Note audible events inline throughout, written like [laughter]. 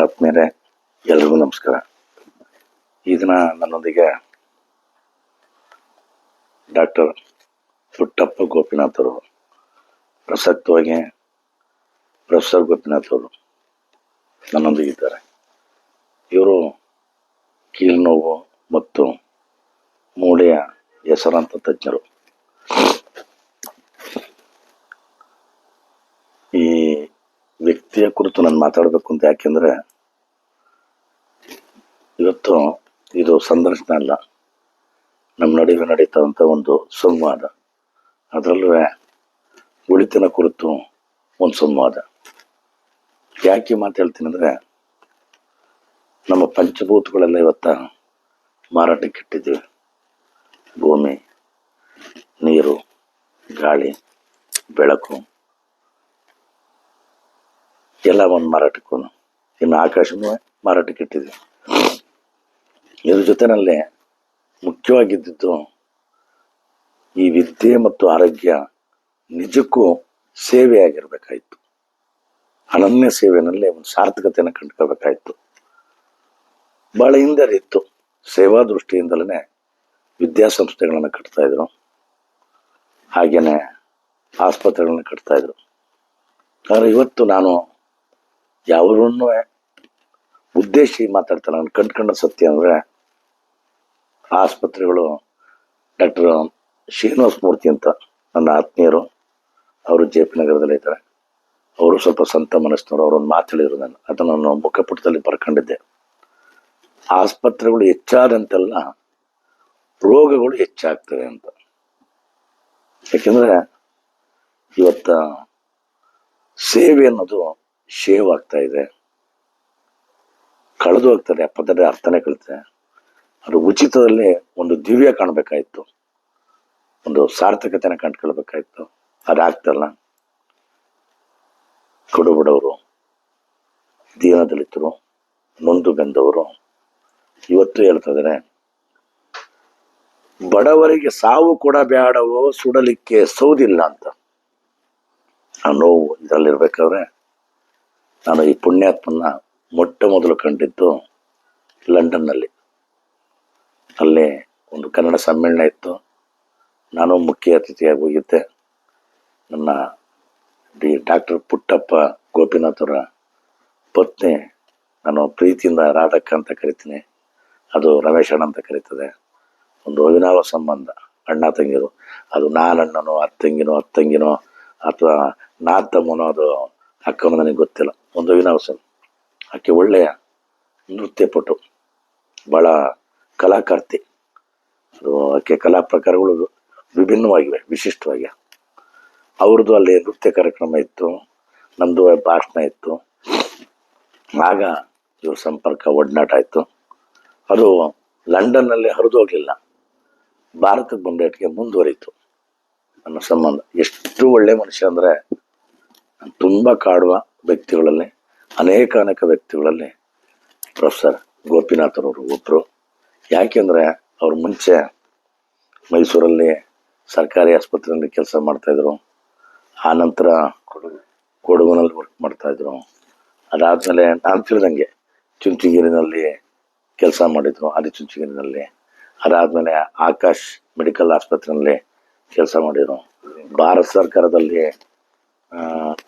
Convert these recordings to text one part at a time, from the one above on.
ಆತ್ಮೀಯರೇ ಎಲ್ರಿಗೂ ನಮಸ್ಕಾರ. ಈ ದಿನ ನನ್ನೊಂದಿಗೆ ಡಾಕ್ಟರ್ ಪುಟ್ಟಪ್ಪ ಗೋಪಿನಾಥ್ ಅವರು, ಪ್ರಸಕ್ತವಾಗಿ ಪ್ರೊಫೆಸರ್ ಗೋಪಿನಾಥ್ ಅವರು ನನ್ನೊಂದಿಗಿದ್ದಾರೆ. ಇವರು ಕೀಲ್ನೋವು ಮತ್ತು ಮೂಳೆಯ ಹೆಸರಂತ ತಜ್ಞರು. ಈ ವ್ಯಕ್ತಿಯ ಕುರಿತು ನಾನು ಮಾತಾಡಬೇಕು ಅಂತ ಯಾಕೆಂದ್ರೆ ಇವತ್ತು ಇದು ಸಂದರ್ಶನ ಅಲ್ಲ. ನಮ್ಮ ನಡುವೆ ನಡೀತಾವಂಥ ಒಂದು ಸಂವಾದ. ಅದರಲ್ಲೂ ಉಳಿತನ ಕುರಿತು ಒಂದು ಸಂವಾದ. ಯಾಕೆ ಮಾತು ಹೇಳ್ತೀನಿ ಅಂದ್ರೆ, ನಮ್ಮ ಪಂಚಭೂತಗಳೆಲ್ಲ ಇವತ್ತ ಮಾರಾಟಕ್ಕೆ ಇಟ್ಟಿದ್ದೀವಿ. ಭೂಮಿ, ನೀರು, ಗಾಳಿ, ಬೆಳಕು ಎಲ್ಲ ಒಂದು ಮಾರಾಟಕ್ಕೂ, ಇನ್ನು ಆಕಾಶವೂ ಮಾರಾಟಕ್ಕೆ ಇಟ್ಟಿದ್ವಿ ಇದ್ರ ಜೊತೆನಲ್ಲಿ ಮುಖ್ಯವಾಗಿದ್ದು ಈ ವಿದ್ಯೆ ಮತ್ತು ಆರೋಗ್ಯ ನಿಜಕ್ಕೂ ಸೇವೆಯಾಗಿರ್ಬೇಕಾಯ್ತು. ಅನನ್ಯ ಸೇವೆನಲ್ಲಿ ಒಂದು ಸಾರ್ಥಕತೆಯನ್ನು ಕಂಡುಕೊಳ್ಬೇಕಾಯಿತು. ಬಹಳ ಹಿಂದೆ ಇತ್ತು ಸೇವಾ ದೃಷ್ಟಿಯಿಂದಲೇ ವಿದ್ಯಾಸಂಸ್ಥೆಗಳನ್ನು ಕಟ್ತಾ ಇದ್ರು ಹಾಗೇನೆ ಆಸ್ಪತ್ರೆಗಳನ್ನ ಕಟ್ತಾ ಇದ್ರು ಆದರೆ ಇವತ್ತು ನಾನು ಯಾವ ಉದ್ದೇಶಿ ಮಾತಾಡ್ತಾರೆ ನಾನು ಕಂಡ್ಕೊಂಡ ಸತ್ಯ ಅಂದ್ರೆ ಆಸ್ಪತ್ರೆಗಳು ಡಾಕ್ಟರ್ ಶ್ರೀನಿವಾಸ ಮೂರ್ತಿ ಅಂತ ನನ್ನ ಆತ್ಮೀಯರು, ಅವರು ಜೆ ಪಿ ನಗರದಲ್ಲಿ ಇದ್ದಾರೆ. ಅವರು ಸ್ವಲ್ಪ ಸಂತ ಮನಸ್ಸಿನವರು, ಅವರೊಂದು ಮಾತು ಹೇಳಿದ್ರು ನಾನು. ಅದನ್ನು ನಾನು ಮುಖಪುಟದಲ್ಲಿ ಬರ್ಕೊಂಡಿದ್ದೆ. ಆಸ್ಪತ್ರೆಗಳು ಹೆಚ್ಚಾದಂತೆಲ್ಲ ರೋಗಗಳು ಹೆಚ್ಚಾಗ್ತವೆ ಅಂತ. ಯಾಕೆಂದ್ರೆ ಇವತ್ತ ಸೇವೆ ಅನ್ನೋದು ಶೇವ್ ಆಗ್ತಾ ಇದೆ. ಕಳೆದು ಹೋಗ್ತದೆ ಆ ಪದದ ಅರ್ಥನೇ ಕಲಿತೆ ಅದು ಉಚಿತದಲ್ಲಿ ಒಂದು ದಿವ್ಯ ಕಾಣಬೇಕಾಯಿತು. ಒಂದು ಸಾರ್ಥಕತೆನ ಕಂಡ್ಕೊಳ್ಬೇಕಾಯ್ತು. ಅದಾಗ್ತಲ್ಲ. ಕೊಡುಬಡವರು ದೀನ ದೀನದಲಿತರು ನೊಂದು ಬೆಂದವರು ಇವತ್ತು ಹೇಳ್ತಾ ಇದ್ದಾರೆ ಬಡವರಿಗೆ ಸಾವು ಕೂಡ ಬೇಡವೋ ಸುಡಲಿಕ್ಕೆ ಸೌದಿಲ್ಲ ಅಂತ. ಆ ನೋವು ಇದರಲ್ಲಿರ್ಬೇಕಾದ್ರೆ, ನಾನು ಈ ಪುಣ್ಯಾತ್ಮನ ಮೊಟ್ಟ ಮೊದಲು ಕಂಡಿದ್ದು ಲಂಡನ್ನಲ್ಲಿ. ಅಲ್ಲಿ ಒಂದು ಕನ್ನಡ ಸಮ್ಮೇಳನ ಇತ್ತು. ನಾನು ಮುಖ್ಯ ಅತಿಥಿಯಾಗಿ ಹೋಗಿದ್ದೆ. ನನ್ನ ಡಿ ಡಾಕ್ಟರ್ ಪುಟ್ಟಪ್ಪ ಗೋಪಿನಾಥರ ಪತ್ನಿ, ನಾನು ಪ್ರೀತಿಯಿಂದ ರಾಧಕ್ಕ ಅಂತ ಕರಿತೀನಿ. ಅದು ರಮೇಶ್ ಅಣ್ಣ ಅಂತ ಕರೀತದೆ. ಒಂದು ಅವಿನಾವ ಸಂಬಂಧ, ಅಣ್ಣ ತಂಗಿರು ಅದು ನಾನಣ್ಣನೋ, ಅತ್ತಂಗಿನೋ ಅತ್ತಂಗಿನೋ, ಅಥವಾ ನಾ ಅದು ಅಕ್ಕನೋ ನನಗೆ ಗೊತ್ತಿಲ್ಲ. ಒಂದು ಅವಿನಾವ ಸಂಬಂಧ. ಆಕೆ ಒಳ್ಳೆಯ ನೃತ್ಯಪಟು. ಭಾಳ ಕಲಾಕರ್ತಿ. ಅದು ಆಕೆ ಕಲಾ ಪ್ರಕಾರಗಳು ವಿಭಿನ್ನವಾಗಿವೆ, ವಿಶಿಷ್ಟವಾಗಿ. ಅವ್ರದ್ದು ಅಲ್ಲಿ ನೃತ್ಯ ಕಾರ್ಯಕ್ರಮ ಇತ್ತು ನಮ್ಮದು ಭಾಷಣ ಇತ್ತು. ಆಗ ಇವ್ರ ಸಂಪರ್ಕ ಒಡನಾಟ ಆಯಿತು. ಅದು ಲಂಡನ್ನಲ್ಲಿ ಹರಿದು ಹೋಗಲಿಲ್ಲ. ಭಾರತಕ್ಕೆ ಬಂದೇಟಿಗೆ ಮುಂದುವರಿತು. ನನ್ನ ಸಂಬಂಧ, ಎಷ್ಟು ಒಳ್ಳೆ ಮನುಷ್ಯ ಅಂದರೆ ತುಂಬ ಕಾಡುವ ವ್ಯಕ್ತಿಗಳಲ್ಲಿ ಅನೇಕ ಅನೇಕ ವ್ಯಕ್ತಿಗಳಲ್ಲಿ ಪ್ರೊಫೆಸರ್ ಗೋಪಿನಾಥರವರು ಒಬ್ಬರು ಯಾಕೆಂದರೆ ಅವ್ರು ಮುಂಚೆ ಮೈಸೂರಲ್ಲಿ ಸರ್ಕಾರಿ ಆಸ್ಪತ್ರೆಯಲ್ಲಿ ಕೆಲಸ ಮಾಡ್ತಾಯಿದ್ರು ಆ ನಂತರ ಕೊಡಗುನಲ್ಲಿ ವರ್ಕ್ ಮಾಡ್ತಾಯಿದ್ರು ಅದಾದಮೇಲೆ ನಾನು ತಿಳಿದಂಗೆ ಚುಂಚುಗಿರಿನಲ್ಲಿ ಕೆಲಸ ಮಾಡಿದ್ರು ಆದಿ ಚುಂಚುಗಿರಿನಲ್ಲಿ. ಅದಾದಮೇಲೆ ಆಕಾಶ್ ಮೆಡಿಕಲ್ ಆಸ್ಪತ್ರೆಯಲ್ಲಿ ಕೆಲಸ ಮಾಡಿದ್ರು. ಭಾರತ ಸರ್ಕಾರದಲ್ಲಿ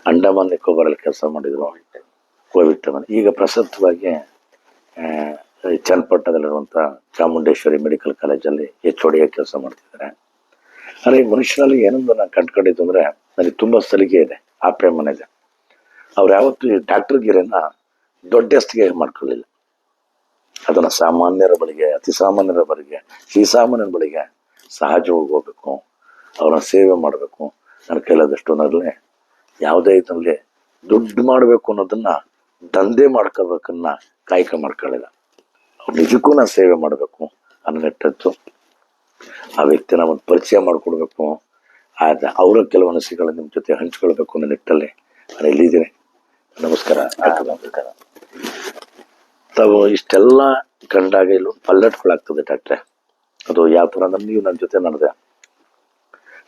ಅಂಡಮಾನ್ ನಿಕೋಬಾರಲ್ಲಿ ಕೆಲಸ ಮಾಡಿದ್ರು. ಕೋವಿಡ್ ಟೈಮಲ್ಲಿ ಈಗ ಈ ಚನ್ನಪಟ್ಟಣದಲ್ಲಿರುವಂಥ ಚಾಮುಂಡೇಶ್ವರಿ ಮೆಡಿಕಲ್ ಕಾಲೇಜಲ್ಲಿ ಎಚ್ ಒಡಿಯಾಗಿ ಕೆಲಸ ಮಾಡ್ತಿದ್ದಾರೆ. ಆದರೆ ಈ ಮನುಷ್ಯನಲ್ಲಿ ಏನೊಂದು ನಾನು ಕಂಡ್ಕೊಂಡಿದ್ದು ಅಂದರೆ ನನಗೆ ತುಂಬ ಸಲಿಗೆ ಇದೆ ಆ ಪ್ರೇಮನ ಇದೆ. ಅವ್ರು ಯಾವತ್ತೂ ಈ ಡಾಕ್ಟರ್ ಗಿರಿನ ದೊಡ್ಡಸ್ತಿಗೆ ಮಾಡ್ಕೊಳ್ಳಿಲ್ಲ. ಅದನ್ನು ಸಾಮಾನ್ಯರ ಬಳಿಗೆ, ಅತಿ ಸಾಮಾನ್ಯರ ಬಳಿಗೆ, ಈ ಸಾಮಾನ್ಯರ ಬಳಿಗೆ ಸಹಜವಾಗಿ ಹೋಗ್ಬೇಕು ಅವರ ಸೇವೆ ಮಾಡಬೇಕು. ನನ್ನ ಕೈಲಾದಷ್ಟು ಅನ್ನೋದ್ರಲ್ಲಿ ಯಾವುದೇ ಇದರಲ್ಲಿ ದುಡ್ಡು ಮಾಡಬೇಕು ಅನ್ನೋದನ್ನ ದಂಧೆ ಮಾಡ್ಕೋಬೇಕನ್ನ ಕಾಯಕ ಮಾಡ್ಕೊಳ್ಳಿಲ್ಲ. ನಿಜಕ್ಕೂ ನಾನು ಸೇವೆ ಮಾಡಬೇಕು ಅನ್ನೋ ನೆಟ್ಟದ್ದು ಆ ವ್ಯಕ್ತಿನ ಒಂದು ಪರಿಚಯ ಮಾಡಿಕೊಡ್ಬೇಕು. ಆದ ಅವರ ಕೆಲವು ಅನಿಸಿಕೆಗಳನ್ನ ನಿಮ್ಮ ಜೊತೆ ಹಂಚ್ಕೊಳ್ಬೇಕು ಅನ್ನೋ ನಿಟ್ಟಲ್ಲಿ ನಾನು ಎಲ್ಲಿದ್ದೀನಿ? ನಮಸ್ಕಾರ. ನಮಸ್ಕಾರ. ತಾವು ಇಷ್ಟೆಲ್ಲ ಕಂಡಾಗ ಇಲ್ಲಿ ಪಲ್ಲಟ್ಗಳಾಗ್ತದೆ ಡಾಕ್ಟ್ರೆ. ಅದು ಯಾವ ಥರ ನಮ್ಮ ನೀವು ನನ್ನ ಜೊತೆ ನಡೆದೆ.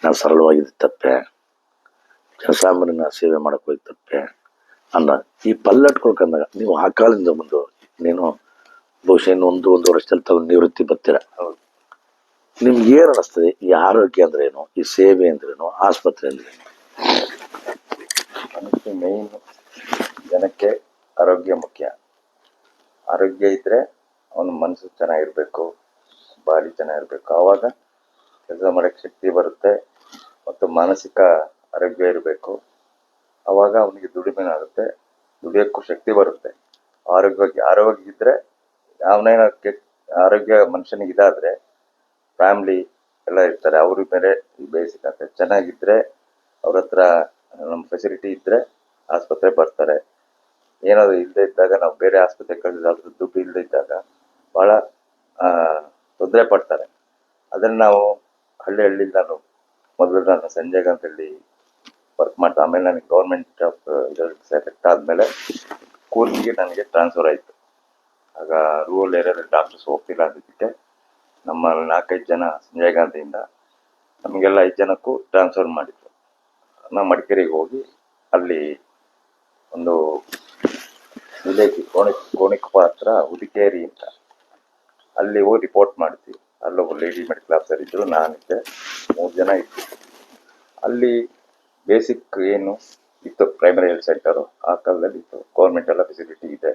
ನಾನು ಸರಳವಾಗಿದ್ದ ತಪ್ಪೆ. ಜನಸಾಮಾನ್ಯನ ಸೇವೆ ಮಾಡಕ್ಕೆ ಹೋಗಿದ್ದ ತಪ್ಪೆ. ಅನ್ನ ಈ ಪಲ್ಲಟ್ಕೊಳ್ಕಂದಾಗ ನೀವು ಆ ಕಾಲದಿಂದ ಬಂದು ನೀನು ಬಹುಶಃ ಇನ್ನು ಒಂದು ಒಂದು ವರ್ಷದಲ್ಲಿ ತಗೊಂಡು ನಿವೃತ್ತಿ ಬರ್ತೀರ? ನಿಮ್ಗೆ ಏನು ಅನಿಸ್ತದೆ? ಈ ಆರೋಗ್ಯ ಅಂದ್ರೆ ಏನು ಈ ಸೇವೆ ಅಂದ್ರೇನು? ಆಸ್ಪತ್ರೆ ಅಂದ್ರೆ ಮನುಷ್ಯ ಮೇನ್ ಜನಕ್ಕೆ ಆರೋಗ್ಯ ಮುಖ್ಯ. ಆರೋಗ್ಯ ಇದ್ರೆ ಅವನ ಮನಸ್ಸು ಚೆನ್ನಾಗಿರ್ಬೇಕು, ಬಾಡಿ ಚೆನ್ನಾಗಿರ್ಬೇಕು. ಆವಾಗ ಕೆಲಸ ಮಾಡಕ್ಕೆ ಶಕ್ತಿ ಬರುತ್ತೆ ಮತ್ತು ಮಾನಸಿಕ ಆರೋಗ್ಯ ಇರಬೇಕು. ಆವಾಗ ಅವನಿಗೆ ದುಡಿಮೆನಾಗುತ್ತೆ ದುಡಿಯೋಕ್ಕೂ ಶಕ್ತಿ ಬರುತ್ತೆ. ಆರೋಗ್ಯ ಆರೋಗ್ಯ ಇದ್ರೆ ಅವನೇನ ಕೆಟ್ಟ ಆರೋಗ್ಯ ಮನುಷ್ಯನಿಗೆ ಇದಾದ್ರೆ, ಫ್ಯಾಮ್ಲಿ ಎಲ್ಲ ಇರ್ತಾರೆ, ಅವ್ರ ಮೇಲೆ ಬೇಸಿಕ್ ಅಂತ ಚೆನ್ನಾಗಿದ್ರೆ, ಅವ್ರ ಹತ್ರ ನಮ್ಮ ಫೆಸಿಲಿಟಿ ಇದ್ರೆ ಆಸ್ಪತ್ರೆ ಬರ್ತಾರೆ. ಏನಾದ್ರು ಇಲ್ಲದೆ ಇದ್ದಾಗ ನಾವು ಬೇರೆ ಆಸ್ಪತ್ರೆ ಕಳಿಸಿದ್ರೆ ದುಡ್ಡು ಇಲ್ಲದೆ ಇದ್ದಾಗ ಭಾಳ ತೊಂದರೆ ಪಡ್ತಾರೆ. ಅದನ್ನು ನಾವು ಹಳ್ಳಿ ಹಳ್ಳಿ ನಾನು ಮೊದಲು ನಾನು ಸಂಜಯ್ ಅಂತೇಳಿ ವರ್ಕ್ ಮಾಡ್ತಾ ಆಮೇಲೆ ನನಗೆ ಗೌರ್ಮೆಂಟ್ ಜಾಬ್ ಇದರಲ್ಲಿ ಸೆಲೆಕ್ಟ್ ಆದಮೇಲೆ ಕೂರ್ಗಿಗೆ ನನಗೆ ಟ್ರಾನ್ಸ್ಫರ್ ಆಯಿತು. ಆಗ ರೂರಲ್ ಏರಿಯಾದಲ್ಲಿ ಡಾಕ್ಟರ್ಸ್ ಹೋಗ್ತಿಲ್ಲ ಅಂದಿದ್ದಕ್ಕೆ ನಮ್ಮ ನಾಲ್ಕೈದು ಜನ ಸಂಜಯ್ ನಮಗೆಲ್ಲ ಐದು ಜನಕ್ಕೂ ಟ್ರಾನ್ಸ್ಫರ್ ಮಾಡಿದ್ರು. ನಾವು ಮಡಿಕೇರಿಗೆ ಹೋಗಿ ಅಲ್ಲಿ ಒಂದು ವಿಲೇಜ್ ಕೋಣಿ ಕೋಣಿಕ ಪಾತ್ರ ಉದಿಕೇರಿ ಅಂತ. ಅಲ್ಲಿ ಹೋಗಿ ರಿಪೋರ್ಟ್ ಮಾಡ್ತೀವಿ ಅಲ್ಲೊಬ್ಬ ಲೇಡಿ ಮೆಡಿಕಲ್ ಆಫೀಸರ್ ಇದ್ರು, ನಾನಿದ್ದೆ. ಮೂರು ಜನ ಇತ್ತು ಅಲ್ಲಿ ಬೇಸಿಕ್ ಏನು ಇತ್ತು ಪ್ರೈಮರಿ ಹೆಲ್ತ್ ಸೆಂಟರು ಆ ಕಾಲದಲ್ಲಿ ಇತ್ತು. ಗೌರ್ಮೆಂಟ್ ಎಲ್ಲ ಫೆಸಿಲಿಟಿ ಇದೆ.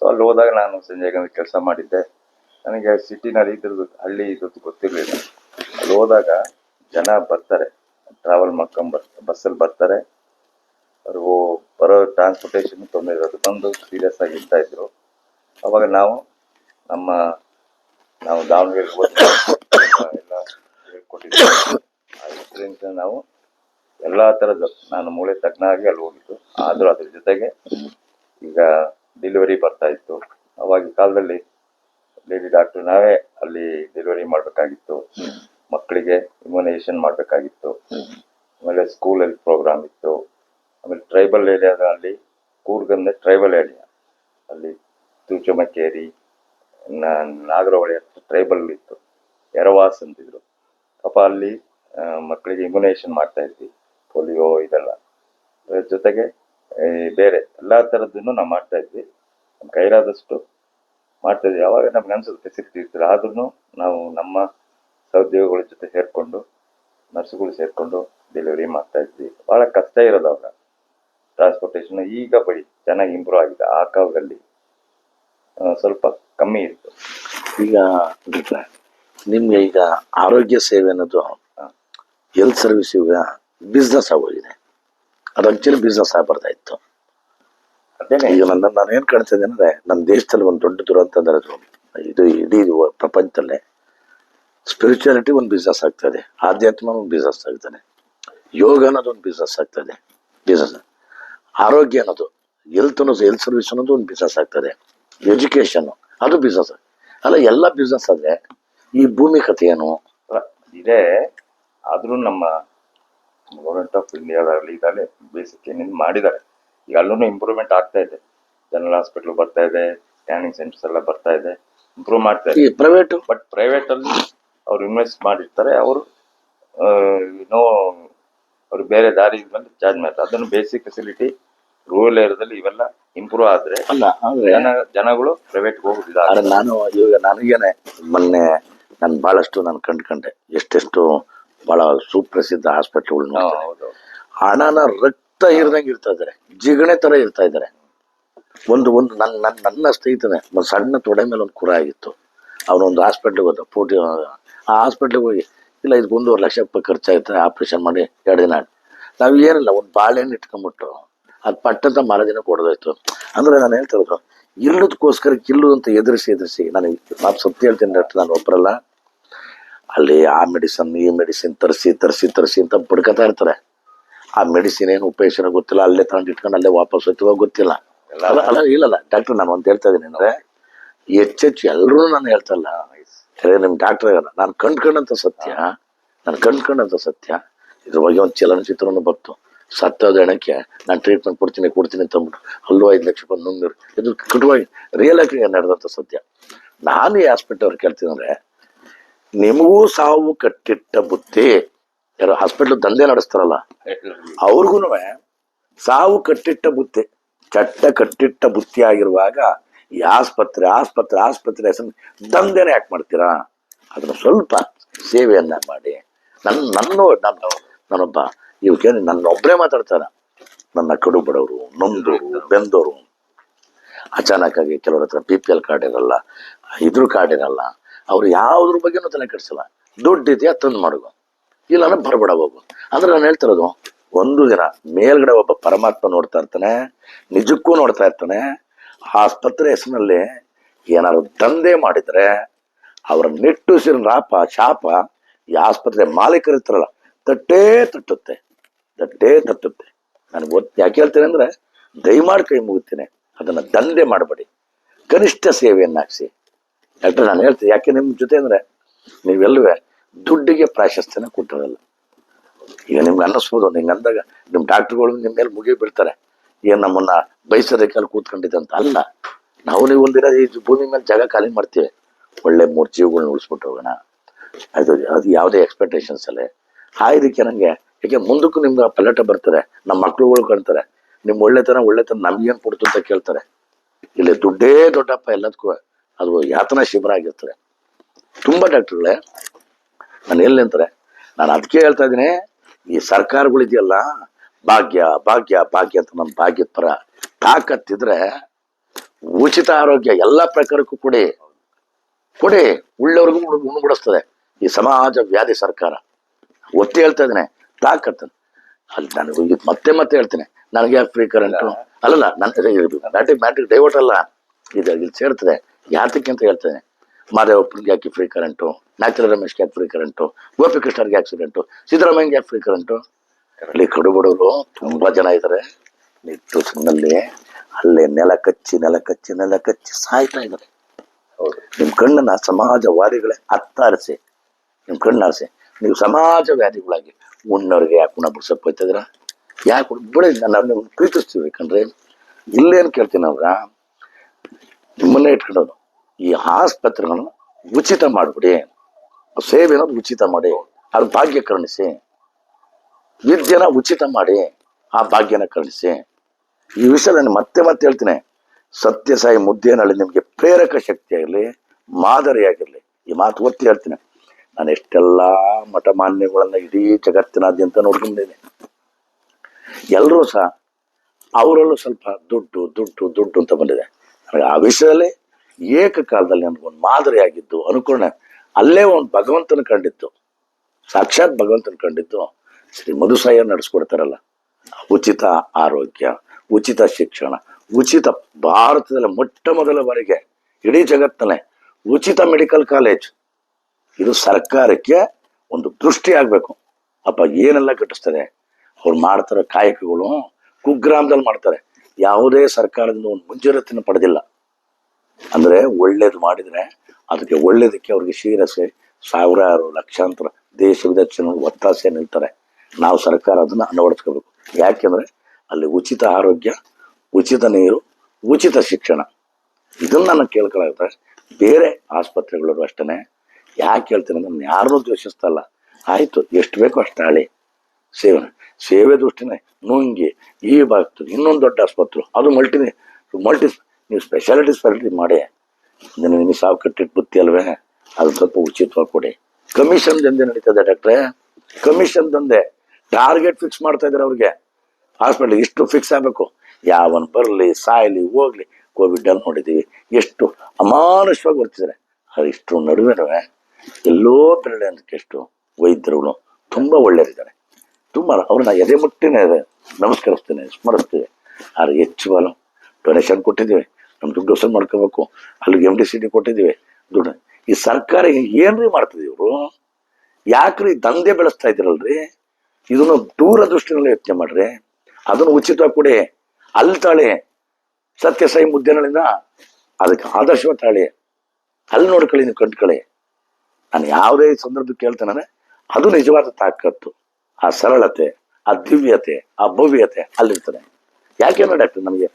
ಸೊ ಅಲ್ಲಿ ಹೋದಾಗ ನಾನು ಸಂಜಯ್ ಗಾಂಧಿ ಕೆಲಸ ಮಾಡಿದ್ದೆ. ನನಗೆ ಸಿಟಿನಲ್ಲಿ ಇದ್ರದ್ದು ಹಳ್ಳಿ ಇದ್ರದ್ದು ಗೊತ್ತಿರಲಿಲ್ಲ. ಅಲ್ಲಿ ಹೋದಾಗ ಜನ ಬರ್ತಾರೆ. ಟ್ರಾವೆಲ್ ಮಾಡ್ಕೊಂಡ್ ಬರ್, ಬಸ್ಸಲ್ಲಿ ಬರ್ತಾರೆ. ಅವರು ಬರೋ ಟ್ರಾನ್ಸ್ಪೋರ್ಟೇಷನ್ ತೊಂದರೆ ಇರೋದು. ಬಂದು ಸೀರಿಯಸ್ ಆಗಿ ಇರ್ತಾ ಇದ್ರು. ಅವಾಗ ನಾವು ನಮ್ಮ, ನಾವು ದಾವಣಗೆರೆಗೆ ಹೋದ [coughs] ಎಲ್ಲ ಹೇಳ್ಕೊಟ್ಟಿದ್ವಿ. ಆ ನಾವು ಎಲ್ಲ ತರದ್ದು. ನಾನು ಮೂಳೆ ಆಗಿ ಅಲ್ಲಿ ಹೋಗಿದ್ದು. ಆದರೂ ಅದ್ರ ಜೊತೆಗೆ ಈಗ ಡೆಲಿವರಿ ಬರ್ತಾ ಇತ್ತು. ಅವಾಗ ಕಾಲದಲ್ಲಿ ಲೇಡಿ ಡಾಕ್ಟರ್ ನಾವೇ ಅಲ್ಲಿ ಡೆಲಿವರಿ ಮಾಡಬೇಕಾಗಿತ್ತು. ಮಕ್ಕಳಿಗೆ ಇಮ್ಯುನೈಸೇಷನ್ ಮಾಡಬೇಕಾಗಿತ್ತು. ಆಮೇಲೆ ಸ್ಕೂಲ್ ಹೆಲ್ತ್ ಪ್ರೋಗ್ರಾಮ್ ಇತ್ತು. ಆಮೇಲೆ ಟ್ರೈಬಲ್ ಏರಿಯಾದಲ್ಲಿ ಕೂರ್ಗಂದ್ರೆ ಟ್ರೈಬಲ್ ಏರಿಯಾ ಅಲ್ಲಿ ತೂಚಮಕೇರಿ ನಾಗರಹೊಳೆ ಟ್ರೈಬಲ್ ಇತ್ತು. ಎರವಾಸ್ ಅಂತಿದ್ರು. ಪಾಪ ಅಲ್ಲಿ ಮಕ್ಕಳಿಗೆ ಇಮ್ಯುನೈಸೇಷನ್ ಮಾಡ್ತಾ ಇದ್ವಿ. ಪೋಲಿಯೋ ಇದೆಲ್ಲ. ಜೊತೆಗೆ ಬೇರೆ ಎಲ್ಲ ಥರದ್ದನ್ನು ನಾವು ಮಾಡ್ತಾ ಇದ್ವಿ. ನಮ್ಮ ಕೈಲಾದಷ್ಟು ಮಾಡ್ತಾ ಇದ್ವಿ. ಯಾವಾಗ ನಮ್ಗೆ ಅನ್ಸುತ್ತೆ ಫೆಸಿಲಿಟಿ ಇರ್ತಿಲ್ಲ. ಆದ್ರೂ ನಾವು ನಮ್ಮ ಸಹೋದ್ಯೋಗಿಗಳ ಜೊತೆ ಸೇರಿಕೊಂಡು ನರ್ಸ್ಗಳು ಸೇರ್ಕೊಂಡು ಡೆಲಿವರಿ ಮಾಡ್ತಾ ಇದ್ವಿ. ಬಹಳ ಕಷ್ಟ ಇರೋದು ಅವಾಗ. ಟ್ರಾನ್ಸ್ಪೋರ್ಟೇಷನ್ ಈಗ ಬಳಿ ಚೆನ್ನಾಗಿ ಇಂಪ್ರೂವ್ ಆಗಿದೆ. ಆ ಕಾಲದಲ್ಲಿ ಸ್ವಲ್ಪ ಕಮ್ಮಿ ಇತ್ತು. ಈಗ ನಿಮ್ಗೆ ಈಗ ಆರೋಗ್ಯ ಸೇವೆ ಅನ್ನೋದು ಹೆಲ್ತ್ ಸರ್ವಿಸ್ ಈಗ ಬಿಸ್ನೆಸ್ ಆಗೋಗಿದೆ ಅದು ಆಕ್ಚುಲಿ ಬಿಸ್ನೆಸ್ ಇತ್ತು ಅದೇನೆ, ಈಗ ನನ್ನ, ನಾನು ಏನು ಕಾಣ್ತಾ ಇದ್ದೀನಿ ಅಂದ್ರೆ ನಮ್ಮ ದೇಶದಲ್ಲಿ ಒಂದು ದೊಡ್ಡ ದುರಂತ ಅಂದ್ರೆ ಅದು, ಇದು ಇಡೀ ಪ್ರಪಂಚದಲ್ಲೇ ಸ್ಪಿರಿಚುಯಾಲಿಟಿ ಒಂದು ಬಿಸ್ನೆಸ್ ಆಗ್ತದೆ ಆಧ್ಯಾತ್ಮ ಒಂದು ಬಿಸ್ನೆಸ್ ಆಗ್ತದೆ ಯೋಗ ಅನ್ನೋದು ಒಂದು ಬಿಸ್ನೆಸ್ ಆಗ್ತದೆ ಬಿಸ್ನೆಸ್ ಆರೋಗ್ಯ ಅನ್ನೋದು ಹೆಲ್ತ್ ಅನ್ನೋದು ಹೆಲ್ತ್ ಸರ್ವಿಸ್ ಅನ್ನೋದು ಒಂದು ಬಿಸ್ನೆಸ್ ಆಗ್ತದೆ ಎಜುಕೇಶನ್ ಅದು ಬಿಸ್ನೆಸ್ ಅಲ್ಲ, ಎಲ್ಲ ಬಿಸ್ನೆಸ್ ಆದರೆ ಈ ಭೂಮಿ ಕಥೆ ಏನು ಇದೆ. ಆದ್ರೂ ನಮ್ಮ ಗೌರ್ಮೆಂಟ್ ಆಫ್ ಇಂಡಿಯಾದಲ್ಲಿ ಇದರಲ್ಲಿ ಬೇಸಿಕ್ ಏನೇನು ಮಾಡಿದ್ದಾರೆ. ಈಗ ಅಲ್ಲೂ ಇಂಪ್ರೂವ್ಮೆಂಟ್ ಆಗ್ತಾ ಇದೆ. ಜನರಲ್ ಹಾಸ್ಪಿಟಲ್ ಬರ್ತಾ ಇದೆ ಸ್ಕ್ಯಾನಿಂಗ್ ಸೆಂಟರ್ಸ್ ಎಲ್ಲ ಬರ್ತಾ ಇದೆ ಇಂಪ್ರೂವ್ ಮಾಡ್ತಾ ಇದೆ. ಪ್ರೈವೇಟ್ ಬಟ್ ಪ್ರೈವೇಟ್ ಅಲ್ಲಿ ಅವ್ರು ಇನ್ವೆಸ್ಟ್ ಮಾಡಿರ್ತಾರೆ ಅವರು ನೋ ಅವ್ರು ಬೇರೆ ದಾರಿ ಬಂದು ಚಾರ್ಜ್ ಮಾಡ್ತಾರೆ. ಅದನ್ನು ಬೇಸಿಕ್ ಫೆಸಿಲಿಟಿ ರೂರಲ್ ಏರಿಯಾದಲ್ಲಿ ಇವೆಲ್ಲ ಇಂಪ್ರೂವ್ ಆದ್ರೆ ಅಲ್ಲ ಜನ ಜನಗಳು ಪ್ರೈವೇಟ್ ಹೋಗುದಿಲ್ಲ ನಾನು ಇವಾಗ ನನಗೇನೆ ಮೊನ್ನೆ ನಾನು ಬಹಳಷ್ಟು ನಾನು ಕಂಡ್ಕೊಂಡೆ ಎಷ್ಟೆಷ್ಟು ಬಹಳ ಸುಪ್ರಸಿದ್ಧ ಹಾಸ್ಪಿಟಲ್ ಹಣನ ರಕ್ತ ಇರ್ದಂಗೆ ಇರ್ತಾ ಇದಾರೆ. ಜಿಗಣೆ ತರ ಇರ್ತಾ ಇದಾರೆ. ಒಂದು ಒಂದು ನನ್ನ ನನ್ನ ನನ್ನ ಸ್ನೇಹಿತನೆ ಒಂದು ಸಣ್ಣ ತೊಡೆ ಮೇಲೆ ಒಂದು ಕುರ ಆಗಿತ್ತು. ಅವನೊಂದು ಹಾಸ್ಪಿಟ್ಲಿಗೆ ಹೋದ ಪೋಟಿ ಆ ಹಾಸ್ಪಿಟ್ಲಿಗೆ ಹೋಗಿ ಇಲ್ಲ ಇದಕ್ಕೆ ಒಂದೂವರೆ ಲಕ್ಷ ರೂಪಾಯಿ ಖರ್ಚಾಗುತ್ತೆ ಆಪ್ರೇಷನ್ ಮಾಡಿ ಎರಡು ದಿನ ನಾವು ಏನಿಲ್ಲ ಒಂದು ಬಾಳೆಹಣ್ಣು ಇಟ್ಕೊಂಡ್ಬಿಟ್ಟು ಅದು ಪಟ್ಟಂತ ಮರದಿನ ಕೊಡೋದಾಯ್ತು. ಅಂದ್ರೆ ನಾನು ಹೇಳ್ತಾ ಇರೋದು ಇಲ್ಲದಕ್ಕೋಸ್ಕರ ಕಿಲ್ಲು ಅಂತ ಎದುರಿಸಿ ಎದುರಿಸಿ ನನಗೆ ನಾನು ಸತ್ಯ ಹೇಳ್ತೀನಿ ಡಾಕ್ಟರ್ ನಾನು ಒಬ್ಬರಲ್ಲ ಅಲ್ಲಿ ಆ ಮೆಡಿಸಿನ್ ಈ ಮೆಡಿಸಿನ್ ತರಿಸಿ ತರಿಸಿ ತರಿಸಿ ಅಂತ ಬಡ್ಕತಾ ಇರ್ತಾರೆ. ಆ ಮೆಡಿಸಿನ್ ಏನು ಉಪಯೋಗಿಸೋ ಗೊತ್ತಿಲ್ಲ ಅಲ್ಲೇ ತಗೊಂಡು ಇಟ್ಕೊಂಡು ಅಲ್ಲೇ ವಾಪಸ್ ಹೋಗ್ತೀವೋ ಗೊತ್ತಿಲ್ಲ. ಅಲ್ಲ ಅಲ್ಲ ಇಲ್ಲಲ್ಲ ಡಾಕ್ಟರ್ ನಾನು ಅಂತ ಹೇಳ್ತಾ ಇದ್ದೀನಿ ಅಂದರೆ ಹೆಚ್ಚೆಚ್ಚು ಎಲ್ಲರೂ ನಾನು ಹೇಳ್ತಲ್ಲ ಅದೇ ನಿಮ್ ಡಾಕ್ಟರ್ ನಾನು ಕಂಡ್ಕೊಂಡಂಥ ಸತ್ಯ ನಾನು ಕಂಡ್ಕೊಂಡಂಥ ಸತ್ಯ ಇದ್ರ ಬಗ್ಗೆ ಒಂದು ಚಲನಚಿತ್ರನೂ ಬಂತು. ಸತ್ತೋದ ಹೆಣಕ್ಕೆ ನಾನು ಟ್ರೀಟ್ಮೆಂಟ್ ಕೊಡ್ತೀನಿ ಕೊಡ್ತೀನಿ ಅಂತ ಅಂದ್ಬಿಟ್ಟು ಅಲ್ಲೂ ಐದು ಲಕ್ಷ ರೂಪಾಯಿ ನುಂಗಿರು ಇದು ಕಟುವಾಗಿ ರಿಯಲ್ ಆಗಿ ನಡೆದಂಥ ಸತ್ಯ. ನಾನು ಈ ಹಾಸ್ಪಿಟಲ್ ಅವ್ರು ಕೇಳ್ತೀನಿ ಅಂದ್ರೆ ನಿಮಗೂ ಸಾವು ಕಟ್ಟಿಟ್ಟ ಬುತ್ತಿ ಯಾರು ಹಾಸ್ಪಿಟ್ಲ್ ದಂಧೆ ನಡೆಸ್ತಾರಲ್ಲ. ಅವ್ರಿಗೂ ಸಾವು ಕಟ್ಟಿಟ್ಟ ಬುತ್ತಿ ಚಟ್ಟ ಕಟ್ಟಿಟ್ಟ ಬುತ್ತಿ ಆಗಿರುವಾಗ ಈ ಆಸ್ಪತ್ರೆ ಆಸ್ಪತ್ರೆ ಆಸ್ಪತ್ರೆ ಹೆಸರು ದಂಧೆನೇ ಯಾಕೆ ಮಾಡ್ತೀರಾ? ಅದನ್ನು ಸ್ವಲ್ಪ ಸೇವೆಯನ್ನ ಮಾಡಿ. ನನ್ನ ನನ್ನ ನನ್ನ, ನಾನೊಬ್ಬ ಇವಕ್ಕೆ ನನ್ನ ಒಬ್ಬರೇ ಮಾತಾಡ್ತಾರ. ನನ್ನ ಕಡು ಬಡವರು ನೊಂದವರು ಬೆಂದವರು ಅಚಾನಕ್ ಆಗಿ ಕೆಲವ್ರ ಹತ್ರ ಬಿ ಪಿ ಎಲ್ ಕಾರ್ಡ್ ಇರಲ್ಲ, ಇದ್ರ ಕಾರ್ಡ್ ಇರಲ್ಲ. ಅವ್ರು ಯಾವ್ದ್ರ ಬಗ್ಗೆನೂ ತಲೆ ಕೆಡಿಸಲ್ಲ. ದುಡ್ಡು ಇದೆಯಾ ತಂದು ಮಾಡುವ ಇಲ್ಲ ಬರಬೇಡ ಹೋಗು. ಅಂದ್ರೆ ನಾನು ಹೇಳ್ತಿರೋದು ಒಂದು ದಿನ ಮೇಲ್ಗಡೆ ಒಬ್ಬ ಪರಮಾತ್ಮ ನೋಡ್ತಾ ಇರ್ತಾನೆ, ನಿಜಕ್ಕೂ ನೋಡ್ತಾ ಇರ್ತಾನೆ, ಆಸ್ಪತ್ರೆ ಹೆಸರಿನಲ್ಲಿ ಏನಾದ್ರು ದಂಧೆ ಮಾಡಿದ್ರೆ, ಅವರ ನಿಟ್ಟುಸಿರ ರಾಪ, ಶಾಪ ಈ ಆಸ್ಪತ್ರೆ ಮಾಲೀಕರು ಇರ್ತಾರಲ್ಲ, ತಟ್ಟೇ ತಟ್ಟುತ್ತೆ. ತಟ್ಟೇ ತಟ್ಟುತ್ತೆ. ನನಗೆ ಗೊತ್ತು ಯಾಕೆ ಹೇಳ್ತೇನೆ ಅಂದ್ರೆ, ದಯಮಾಡಿ ಕೈ ಮುಗುತ್ತೇನೆ ಅದನ್ನ ದಂಧೆ ಮಾಡಬೇಡಿ. ಕನಿಷ್ಠ ಸೇವೆಯನ್ನಾಗಿಸಿ. ಯಾಕಂದ್ರೆ ನಾನು ಹೇಳ್ತೀನಿ ಯಾಕೆ ನಿಮ್ಮ ಜೊತೆ ಅಂದ್ರೆ ನೀವೆಲ್ಲವೇ ದುಡ್ಡಿಗೆ ಪ್ರಾಶಸ್ತ್ಯನ ಕೊಟ್ಟಿರಲ್ಲ. ಈಗ ನಿಮ್ಗೆ ಅನ್ನಿಸ್ಬೋದು ನಿಂಗೆ ಅಂದಾಗ ನಿಮ್ಮ ಡಾಕ್ಟ್ರುಗಳು ನಿಮ್ಮ ಮೇಲೆ ಮುಗಿ ಬಿಡ್ತಾರೆ ಏನ್ ನಮ್ಮನ್ನ ಬಯಸದ ಅಲ್ಲಿ ಕೂತ್ಕೊಂಡಿದ್ದೆ ಅಂತ ಅಲ್ಲ. ನಾವು ನೀವು ಒಂದಿರ ಈ ಭೂಮಿ ಮೇಲೆ ಜಾಗ ಖಾಲಿ ಮಾಡ್ತೀವಿ. ಒಳ್ಳೆ ಮೂರು ಜೀವಗಳನ್ನ ಉಳಿಸ್ಬಿಟ್ಟು ಹೋಗೋಣ. ಅದು ಅದು ಯಾವುದೇ ಎಕ್ಸ್ಪೆಕ್ಟೇಷನ್ಸ್ ಅಲ್ಲೇ. ಆ ಇದಕ್ಕೆ ನನಗೆ ಯಾಕೆ ಮುಂದಕ್ಕೂ ನಿಮ್ಗೆ ಪಲ್ಲಟ ಬರ್ತದೆ. ನಮ್ಮ ಮಕ್ಳುಗಳು ಕಾಣ್ತಾರೆ ನಿಮ್ಮ ಒಳ್ಳೆತನ ಒಳ್ಳೆತನ ನಮ್ಗೇನು ಕೊಡ್ತು ಅಂತ ಕೇಳ್ತಾರೆ. ಇಲ್ಲಿ ದುಡ್ಡೇ ದೊಡ್ಡಪ್ಪ ಎಲ್ಲದಕ್ಕೂ. ಅದು ಯಾತನಾ ಶಿಬಿರ ಆಗಿರ್ತದೆ ತುಂಬಾ ಡಾಕ್ಟರ್ಗಳೇ ನಾನು ಎಲ್ಲಿ ಅಂತಾರೆ ನಾನು ಅದಕ್ಕೆ ಹೇಳ್ತಾ ಇದ್ದೀನಿ ಈ ಸರ್ಕಾರಗಳಿದೆಯಲ್ಲ ಭಾಗ್ಯ ಭಾಗ್ಯ ಭಾಗ್ಯ ಅಂತ ನಮ್ಮ ಭಾಗ್ಯದ ಪರ ತಾಕತ್ತಿದ್ರೆ ಉಚಿತ ಆರೋಗ್ಯ ಎಲ್ಲ ಪ್ರಕಾರಕ್ಕೂ ಕೊಡಿ ಕೊಡಿ ಉಳ್ಳವ್ರಿಗೂ ಉಣ್- ಉಣ್ಬಿಡಿಸ್ತದೆ ಈ ಸಮಾಜ ವ್ಯಾಧಿ ಸರ್ಕಾರ ಒತ್ತಿ ಹೇಳ್ತಾ ಇದ್ದೇನೆ ತಾಕತ್ತು ಅಲ್ಲಿ ನನಗೆ ಇದು ಮತ್ತೆ ಮತ್ತೆ ಹೇಳ್ತೇನೆ ನನಗೆ ಯಾಕೆ ಫ್ರೀ ಕರೆಂಟು ಅಲ್ಲಲ್ಲ ನನ್ನ ಮ್ಯಾಟ್ರಿಕ್ ಡೈವರ್ಟ್ ಅಲ್ಲ ಇದು ಇಲ್ಲಿ ಸೇರ್ತದೆ ಯಾತಕ್ಕೆ ಅಂತ ಹೇಳ್ತೇನೆ ಮಾದೇವಪ್ಪನಿಗೆ ಯಾಕೆ ಫ್ರೀ ಕರೆಂಟು ನ್ಯಾಚುರಲ್ ರಮೇಶ್ಗೆ ಯಾಕೆ ಫ್ರೀ ಕರೆಂಟು ಗೋಪಿಕೃಷ್ಣರ್ಗೆ ಯಾಕೆ ಕರೆಂಟು ಸಿದ್ದರಾಮಯ್ಯಗೆ ಯಾಕೆ ಫ್ರೀ ಕರೆಂಟು ಅಲ್ಲಿ ಕಡು ಬಡವರು ತುಂಬಾ ಜನ ಇದ್ದಾರೆ ನಿಟ್ಟುಸಿನಲ್ಲಿ ಅಲ್ಲೇ ನೆಲ ಕಚ್ಚಿ ನೆಲ ಕಚ್ಚಿ ನೆಲ ಕಚ್ಚಿ ಸಾಯ್ತಾ ಇದ್ದಾರೆ ಹೌದು. ನಿಮ್ ಕಣ್ಣನ್ನ ಸಮಾಜವಾದಿಗಳೇ ಹತ್ತಾರಿಸಿ ನಿಮ್ಮ ಕಣ್ಣಾರಿಸಿ ನೀವು ಸಮಾಜವಾದಿಗಳಾಗಿ ಉಣ್ಣವ್ರಿಗೆ ಯಾಕೆ ಉಣ ಬಿಡ್ಸಕ್ಕೆ ಹೋಯ್ತಿದ್ರ ಯಾಕೆ ಬಿಡಿ ನಾನು ನಿಮ್ಗೆ ಪ್ರೀತಿಸ್ತೀವಿ. ಕಣ್ರಿ ಇಲ್ಲೇನು ಕೇಳ್ತೀನಿ ಅವ್ರ ನಿಮ್ಮನ್ನೇ ಇಟ್ಕೊಂಡು ಈ ಆಸ್ಪತ್ರೆಗಳನ್ನು ಉಚಿತ ಮಾಡ್ಬಿಡಿ ಸೇವೆನ ಉಚಿತ ಮಾಡಿ. ಅದು ಭಾಗ್ಯ ಕರುಣಿಸಿ. ವಿದ್ಯೆನ ಉಚಿತ ಮಾಡಿ. ಆ ಭಾಗ್ಯನ ಕರುಣಿಸಿ. ಈ ವಿಷಯ ನಾನು ಮತ್ತೆ ಮತ್ತೆ ಹೇಳ್ತೀನಿ. ಸತ್ಯಸಾಯಿ ಮುದ್ದೇನಹಳ್ಳಿ ನಿಮಗೆ ಪ್ರೇರಕ ಶಕ್ತಿಯಾಗಿರಲಿ ಮಾದರಿಯಾಗಿರಲಿ ಈ ಮಾತು ಒತ್ತಿ ಹೇಳ್ತೀನಿ. ನಾನು ಎಷ್ಟೆಲ್ಲ ಮಠಮಾನ್ಯಗಳನ್ನ ಇಡೀ ಜಗತ್ತಿನಾದ್ಯಂತ ನೋಡ್ಕೊಂಡಿದ್ದೀನಿ. ಎಲ್ಲರೂ ಸಹ ಅವರಲ್ಲೂ ಸ್ವಲ್ಪ ದುಡ್ಡು ದುಡ್ಡು ದುಡ್ಡು ಅಂತ ಬಂದಿದೆ. ಆ ವಿಷಯದಲ್ಲಿ ಏಕಕಾಲದಲ್ಲಿ ನನಗೊಂದು ಮಾದರಿಯಾಗಿದ್ದು ಅನುಕರಣೆ. ಅಲ್ಲೇ ಒಂದು ಭಗವಂತನ ಕಂಡಿತ್ತು. ಸಾಕ್ಷಾತ್ ಭಗವಂತನ ಕಂಡಿದ್ದು ಶ್ರೀ ಮಧುಸಾಯ ನಡೆಸ್ಕೊಡ್ತಾರಲ್ಲ. ಉಚಿತ ಆರೋಗ್ಯ, ಉಚಿತ ಶಿಕ್ಷಣ, ಉಚಿತ ಭಾರತದಲ್ಲಿ ಮೊಟ್ಟ ಮೊದಲ ಇಡೀ ಜಗತ್ತಲ್ಲೇ ಉಚಿತ ಮೆಡಿಕಲ್ ಕಾಲೇಜ್. ಇದು ಸರ್ಕಾರಕ್ಕೆ ಒಂದು ದೃಷ್ಟಿ ಆಗಬೇಕು. ಅಪ್ಪ ಏನೆಲ್ಲ ಕಟ್ಟಿಸ್ತಾರೆ ಅವ್ರು ಮಾಡ್ತಾರೆ ಕಾಯಕಗಳು, ಕುಗ್ರಾಮದಲ್ಲಿ ಮಾಡ್ತಾರೆ. ಯಾವುದೇ ಸರ್ಕಾರದಿಂದ ಒಂದು ಮುಂಜಾಗ್ರತೆಯನ್ನು ಪಡೆದಿಲ್ಲ. ಅಂದರೆ ಒಳ್ಳೇದು ಮಾಡಿದರೆ ಅದಕ್ಕೆ ಒಳ್ಳೇದಕ್ಕೆ ಅವ್ರಿಗೆ ಶಿರಸೆ, ಸಾವಿರಾರು ಲಕ್ಷಾಂತರ ದೇಶ ವಿದೇಶ ಒತ್ತಾಸೆ ನಿಲ್ತಾರೆ. ನಾವು ಸರ್ಕಾರ ಅದನ್ನು ಅಳವಡಿಸ್ಕೋಬೇಕು. ಯಾಕೆಂದರೆ ಅಲ್ಲಿ ಉಚಿತ ಆರೋಗ್ಯ, ಉಚಿತ ನೀರು, ಉಚಿತ ಶಿಕ್ಷಣ. ಇದನ್ನ ನಾನು ಕೇಳ್ಕೊಳ್ಳುತ್ತೆ ಬೇರೆ ಆಸ್ಪತ್ರೆಗಳವರು ಅಷ್ಟೇ ಯಾಕೆ ಹೇಳ್ತೀನಿ ಅಂದ್ರೆ ನಾನು ಯಾರನ್ನೂ ದ್ವೇಷಿಸ್ತಲ್ಲ ಆಯಿತು, ಎಷ್ಟು ಬೇಕೋ ಅಷ್ಟು ತಾಳಿ. ಸೇವೆ ಸೇವೆ ದೃಷ್ಟಿನೇ ನುಂಗಿ ಈ ಭಾಗದ ಇನ್ನೊಂದು ದೊಡ್ಡ ಆಸ್ಪತ್ರೆ. ಅದು ಮಲ್ಟಿ ಮಲ್ಟಿ ನೀವು ಸ್ಪೆಷಾಲಿಟಿ ಸ್ಪೆಷಾಲಿಟಿ ಮಾಡಿ. ನಿಮಗೆ ನಿಮಗೆ ಸಾವು ಕಟ್ಟಿಟ್ಟು ಬುತ್ತಿ ಅಲ್ವೇ? ಅದು ಸ್ವಲ್ಪ ಉಚಿತವಾಗಿ ಕೊಡಿ. ಕಮಿಷನ್ ದಂಧೆ ನಡೀತದೆ ಡಾಕ್ಟ್ರೆ. ಕಮಿಷನ್ ದಂಧೆ. ಟಾರ್ಗೆಟ್ ಫಿಕ್ಸ್ ಮಾಡ್ತಾ ಇದ್ದಾರೆ ಅವ್ರಿಗೆ. ಹಾಸ್ಪಿಟ್ಲ್ ಇಷ್ಟು ಫಿಕ್ಸ್ ಆಗಬೇಕು. ಯಾವನ್ ಬರಲಿ, ಸಾಯಲಿ, ಹೋಗ್ಲಿ ಕೋವಿಡ್ ಅಲ್ಲಿ ನೋಡಿದೀವಿ. ಎಷ್ಟು ಅಮಾನುಷವಾಗಿ ಬರ್ತಿದ್ದಾರೆ. ಅದು ಇಷ್ಟು ನಡುವೆ ಎಲ್ಲೋ ಬೆರಳೆ ಎಷ್ಟು ವೈದ್ಯರುಗಳು ತುಂಬ ಒಳ್ಳೆಯರಿದ್ದಾರೆ ತುಂಬಾ ಅವ್ರನ್ನ ಎದೆ ಮುಟ್ಟಿನೇ ನಮಸ್ಕರಿಸ್ತೇನೆ, ಸ್ಮರಿಸ್ತೇವೆ. ಆದ್ರೆ ಹೆಚ್ಚು ಬಲ ಡೊನೇಷನ್ ಕೊಟ್ಟಿದ್ದೀವಿ. ನಮ್ಮ ದುಡ್ಡು ವಸೂಲು ಮಾಡ್ಕೋಬೇಕು. ಅಲ್ಲಿಗೆ ಎಂ ಡಿ ಸಿ ಡಿ ಕೊಟ್ಟಿದ್ದೀವಿ. ದುಡ್ಡು. ಈ ಸರ್ಕಾರ ಏನ್ರಿ ಮಾಡ್ತದೆ ಇವರು? ಯಾಕ್ರಿ ದಂಧೆ ಬೆಳೆಸ್ತಾ ಇದ್ದೀರಲ್ರಿ? ಇದನ್ನು ದೂರದೃಷ್ಟಿನಲ್ಲಿ ಯೋಚನೆ ಮಾಡ್ರಿ. ಅದನ್ನು ಉಚಿತವಾಗಿ ಕೊಡಿ. ಅಲ್ಲಿ ತಾಳಿ ಸತ್ಯಸಾಯಿ ಮುದ್ದೆಗಳಿಂದ ಅದಕ್ಕೆ ಆದರ್ಶವ ತಾಳಿ. ಅಲ್ಲಿ ನೋಡ್ಕೊಳ್ಳಿ, ನೀವು ಕಂಡ್ಕೊಳ್ಳಿ. ನಾನು ಯಾವುದೇ ಸಂದರ್ಭಕ್ಕೆ ಕೇಳ್ತೇನೆ ಅದು ನಿಜವಾದ ತಾಕತ್ತು. ಆ ಸರಳತೆ ಆ ದಿವ್ಯತೆ ಆ ಭವ್ಯತೆ ಅಲ್ಲಿರ್ತದೆ. ಯಾಕೆ ಡಾಕ್ಟರ್ ನಮಗೆ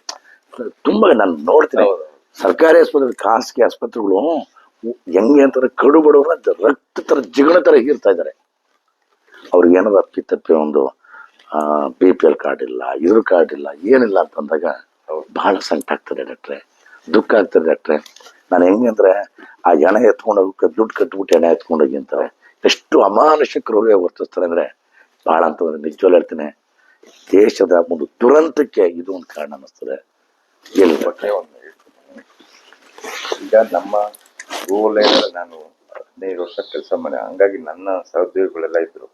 ತುಂಬಾ ನಾನು ನೋಡ್ತೀನಿ. ಸರ್ಕಾರಿ ಆಸ್ಪತ್ರೆ ಖಾಸಗಿ ಆಸ್ಪತ್ರೆಗಳು ಹೆಂಗೆ ಅಂತಾರೆ ಕಡು ಬಡವ್ರನ್ನ ರಕ್ತ ತರ ಜಿಗಣ ತರ ಹೀರ್ತಾ ಇದ್ದಾರೆ. ಅವ್ರಿಗೆ ಅಪ್ಪಿ ತಪ್ಪಿ ಒಂದು ಬಿ ಪಿ ಎಲ್ ಕಾರ್ಡ್ ಇಲ್ಲ ಇದ್ರ ಕಾರ್ಡ್ ಇಲ್ಲ ಏನಿಲ್ಲ ಅಂತಂದಾಗ ಅವ್ರು ಬಹಳ ಸಂಕಟ ಆಗ್ತದೆ ಡಾಕ್ಟ್ರೆ. ದುಃಖ ಆಗ್ತದೆ ಡಾಕ್ಟ್ರೆ. ನಾನು ಹೆಂಗೆ ಅಂದ್ರೆ ಆ ಎಣೆ ಎತ್ಕೊಂಡು ಹೋಗಕ್ಕೆ ದುಡ್ಡು ಕಟ್ಬಿಟ್ಟು ಎಣೆ ಎತ್ಕೊಂಡೋಗಿ ಅಂತಾರೆ. ಎಷ್ಟು ಅಮಾನುಷ ಕ್ರೂರ ವರ್ತಿಸ್ತಾರೆ ಅಂದ್ರೆ ಬಹಳ ಅಂತಂದ್ರೆ ನಿಜವಲ್ಲ ಹೇಳ್ತೇನೆ, ದೇಶದ ಒಂದು ದುರಂತಕ್ಕೆ ಇದು ಒಂದು ಕಾರಣ ಅನ್ನಿಸ್ತದೆ. ಈಗ ನಮ್ಮ ರೂರಲ್ ಏನಾದ್ರೆ ನಾನು ಹದಿನೈದು ವರ್ಷ ಕೆಲಸ ಮಾಡಿ, ಹಂಗಾಗಿ ನನ್ನ ಸಹೋದ್ಯೋಗಿಗಳೆಲ್ಲ ಇದ್ರು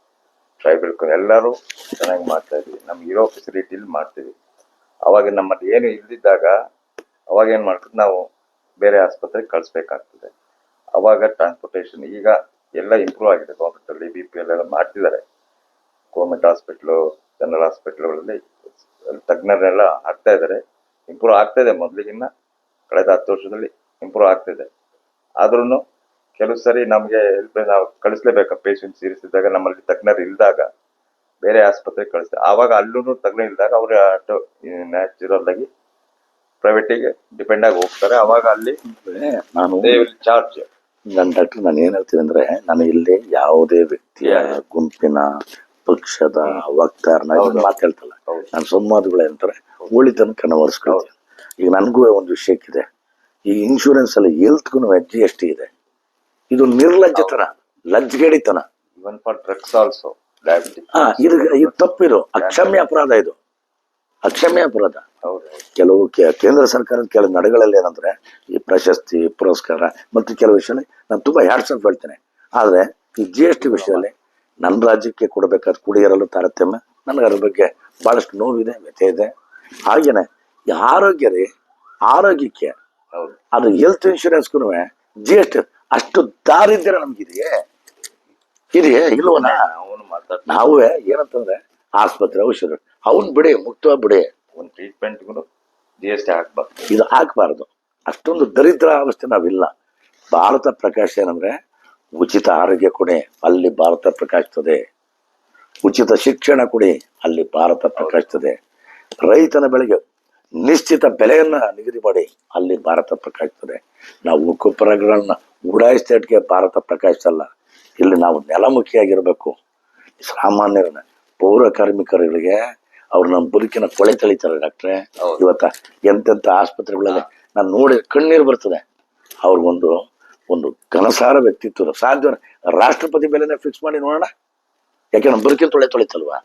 ಟ್ರೈಬಲ್ ಎಲ್ಲರೂ ಚೆನ್ನಾಗಿ ಮಾಡ್ತಾ ಇದ್ವಿ. ನಮ್ಗೆ ಇರೋ ಫೆಸಿಲಿಟಿಲಿ ಮಾಡ್ತೀವಿ ಅವಾಗ ನಮ್ಮಲ್ಲಿ ಏನು ಇಲ್ದಿದ್ದಾಗ ಅವಾಗ ಏನು ಮಾಡ್ತೀವಿ ನಾವು ಬೇರೆ ಆಸ್ಪತ್ರೆಗೆ ಕಳಿಸ್ಬೇಕಾಗ್ತದೆ. ಅವಾಗ ಟ್ರಾನ್ಸ್ಪೋರ್ಟೇಷನ್ ಈಗ ಎಲ್ಲ ಇಂಪ್ರೂವ್ ಆಗಿದೆ ಗೌರ್ಮೆಂಟಲ್ಲಿ ಬಿ ಪಿ ಎಲ್ ಎಲ್ಲ ಮಾಡ್ತಿದ್ದಾರೆ. ಗೌರ್ಮೆಂಟ್ ಹಾಸ್ಪಿಟ್ಲು ಜನರಲ್ ಹಾಸ್ಪಿಟ್ಲ್ಗಳಲ್ಲಿ ತಜ್ಞರನ್ನೆಲ್ಲ ಆಗ್ತಾ ಇದ್ದಾರೆ. ಇಂಪ್ರೂವ್ ಆಗ್ತಾ ಇದೆ ಮೊದಲಿಗಿನ್ನ. ಕಳೆದ ಹತ್ತು ವರ್ಷದಲ್ಲಿ ಇಂಪ್ರೂವ್ ಆಗ್ತಿದೆ ಆದ್ರೂ ಕೆಲವು ಸರಿ ನಮಗೆ ನಾವು ಕಳಿಸ್ಲೇಬೇಕು ಪೇಷಂಟ್ ಸೀರಿಯಸ್ ಇದ್ದಾಗ ನಮ್ಮಲ್ಲಿ ತಜ್ಞರು ಇಲ್ದಾಗ ಬೇರೆ ಆಸ್ಪತ್ರೆಗೆ ಕಳಿಸ್ತಾರೆ ಆವಾಗ ಅಲ್ಲೂ ತಜ್ಞ ಇಲ್ದಾಗ ಅವರು ಆಟೋ ನ್ಯಾಚುರಲ್ ಆಗಿ ಪ್ರೈವೇಟಿಗೆ ಡಿಪೆಂಡ್ ಆಗಿ ಹೋಗ್ತಾರೆ. ಅವಾಗ ಅಲ್ಲಿ ನಾನು ಚಾರ್ಜ್ ನನ್ನ ಡಾಕ್ಟರ್ ನಾನು ಏನ್ ಹೇಳ್ತೀನಿ ಅಂದ್ರೆ ನಾನು ಇಲ್ಲಿ ಯಾವುದೇ ವ್ಯಕ್ತಿಯ ಗುಂಪಿನ ಪಕ್ಷದ ವಕ್ತಾರನ ಮಾತಾಡ್ತಲ್ಲ. ನಾನು ಸಂವಾದಗಳು ಅಂತಾರೆ. ಉಳಿತನ ಕನ್ನವರ್ಸ್ಕೊಳ್ತೀನಿ ಈಗ ನನಗೂ ಒಂದು ವಿಷಯಕ್ಕಿದೆ. ಈ ಇನ್ಶೂರೆನ್ಸ್ ಅಲ್ಲಿ ಹೆಲ್ತ್ಗೂ ಜಿ ಎಸ್ ಟಿ ಇದೆ. ಇದು ನಿರ್ಲಜ್ಜತನ ಲಜ್ಜಗೇಡಿತನ. ಇವನ್ ಫಾರ್ ಡ್ರಗ್ಸ್ ಆಲ್ಸೋ ಇದು ಇದು ತಪ್ಪಿದು. ಅಕ್ಷಮ್ಯ ಅಪರಾಧ ಇದು. ಅಕ್ಷಮ್ಯ ಅಪರಾಧ. ಕೆಲವು ಕೇಂದ್ರ ಸರ್ಕಾರದ ಕೆಲವು ನಡೆಗಳಲ್ಲಿ ಏನಂದ್ರೆ ಈ ಪ್ರಶಸ್ತಿ ಪುರಸ್ಕಾರ ಮತ್ತು ಕೆಲವು ವಿಷಯದಲ್ಲಿ ನಾನು ತುಂಬಾ ಹ್ಯಾಟ್ಸಪ್ ಹೇಳ್ತೇನೆ. ಆದ್ರೆ ಈ ಜಿ ಎಸ್ ಟಿ ವಿಷಯದಲ್ಲಿ ನನ್ನ ರಾಜ್ಯಕ್ಕೆ ಕೊಡಬೇಕಾದ ಕುಡಿಯರಲ್ಲೂ ತಾರತಮ್ಯ. ನನಗೆ ಅದ್ರ ಬಗ್ಗೆ ಬಹಳಷ್ಟು ನೋವಿದೆ ವ್ಯಥೆ ಇದೆ. ಹಾಗೇನೆ ಈ ಆರೋಗ್ಯ ರೀ ಆರೋಗ್ಯಕ್ಕೆ ಅದು ಹೆಲ್ತ್ ಇನ್ಶೂರೆನ್ಸ್ಗೂ ಜಿ ಎಸ್ ಟಿ ಅಷ್ಟು ದಾರಿದ್ರ್ಯ ನಮ್ಗಿದೆಯೇ? ಇದೆಯೇ ಇಲ್ವನ ಅವನು ಮಾತಾಡ್ತಾ ನಾವೇ ಏನಂತಂದ್ರೆ ಆಸ್ಪತ್ರೆ ಔಷಧ ಅವನ್ ಬಿಡಿ ಮುಕ್ತವಾಗಿ ಬಿಡಿ. ಒಂದು ಟ್ರೀಟ್ಮೆಂಟ್ಗೂ ಜಿ ಎಸ್ ಟಿ ಹಾಕ್ಬಾರ್ದು. ಇದು ಹಾಕ್ಬಾರ್ದು. ಅಷ್ಟೊಂದು ದರಿದ್ರ ಅವಸ್ಥೆ ನಾವಿಲ್ಲ. ಭಾರತ ಪ್ರಕಾಶ ಏನಂದ್ರೆ ಉಚಿತ ಆರೋಗ್ಯ ಕೊಡಿ ಅಲ್ಲಿ ಭಾರತ ಪ್ರಕಾಶಿಸ್ತದೆ. ಉಚಿತ ಶಿಕ್ಷಣ ಕೊಡಿ ಅಲ್ಲಿ ಭಾರತ ಪ್ರಕಾಶಿಸ್ತದೆ. ರೈತನ ಬೆಳೆಗೆ ನಿಶ್ಚಿತ ಬೆಲೆಯನ್ನ ನಿಗದಿ ಮಾಡಿ ಅಲ್ಲಿ ಭಾರತ ಪ್ರಕಾಶಿಸ್ತದೆ. ನಾವು ಗೊಬ್ಬರಗಳನ್ನ ಉಡಾಯಿಸ್ತೇಟ್ಗೆ ಭಾರತ ಪ್ರಕಾಶಿಸಲ್ಲ. ಇಲ್ಲಿ ನಾವು ನೆಲಮುಖಿಯಾಗಿರ್ಬೇಕು. ಸಾಮಾನ್ಯರನ್ನ ಪೌರ ಕಾರ್ಮಿಕರುಗಳಿಗೆ ಅವ್ರು ನಮ್ಮ ಬದುಕಿನ ಕೊಳೆ ತಳಿತಾರೆ ಡಾಕ್ಟ್ರೆ. ಇವತ್ತ ಎಂತೆಂಥ ಆಸ್ಪತ್ರೆಗಳಲ್ಲಿ ನಾನು ನೋಡಿ ಕಣ್ಣೀರು ಬರ್ತದೆ. ಅವ್ರಿಗೊಂದು ಒಂದು ಘನಸಾರ ವ್ಯಕ್ತಿತ್ವ ಸಾಧ್ಯ ರಾಷ್ಟ್ರಪತಿ ಬೆಲೆನೇ ಫಿಕ್ಸ್ ಮಾಡಿ ನೋಡೋಣ. ಯಾಕೆ ನಮ್ಮ ಬದುಕಿನ ತೊಳೆ ತೊಳಿತಲ್ವಾ?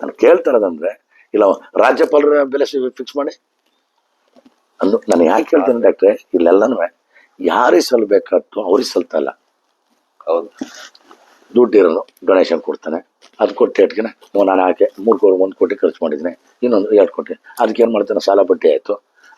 ನಾನು ಕೇಳ್ತಾರದಂದ್ರೆ ಇಲ್ಲ ರಾಜ್ಯಪಾಲರ ಬೆಲೆ ಫಿಕ್ಸ್ ಮಾಡಿ. ಅಂದು ನಾನು ಯಾಕೆ ಹೇಳ್ತೇನೆ ಡಾಕ್ಟ್ರೆ ಇಲ್ಲೆಲ್ಲನೂ ಯಾರಿಗೆ ಸಲ್ಬೇಕಾದ್ದು ಅವ್ರಿಗೆ ಸಲ್ತಲ್ಲ ಹೌದು. ದುಡ್ಡಿರೋನು ಡೊನೇಷನ್ ಕೊಡ್ತಾನೆ. ಅದು ಕೊಟ್ಟು ಇಟ್ಕಿನ ನಾನು ಹಾಕಿ ಮೂರು ಕೋಟಿ ಒಂದು ಕೋಟಿ ಖರ್ಚು ಮಾಡಿದ್ದೀನಿ. ಇನ್ನೊಂದು ಎರಡು ಕೋಟಿ. ಅದಕ್ಕೆ ಏನು ಮಾಡ್ತಾನೆ ಸಾಲ ಬಡ್ಡಿ ಆಯಿತು.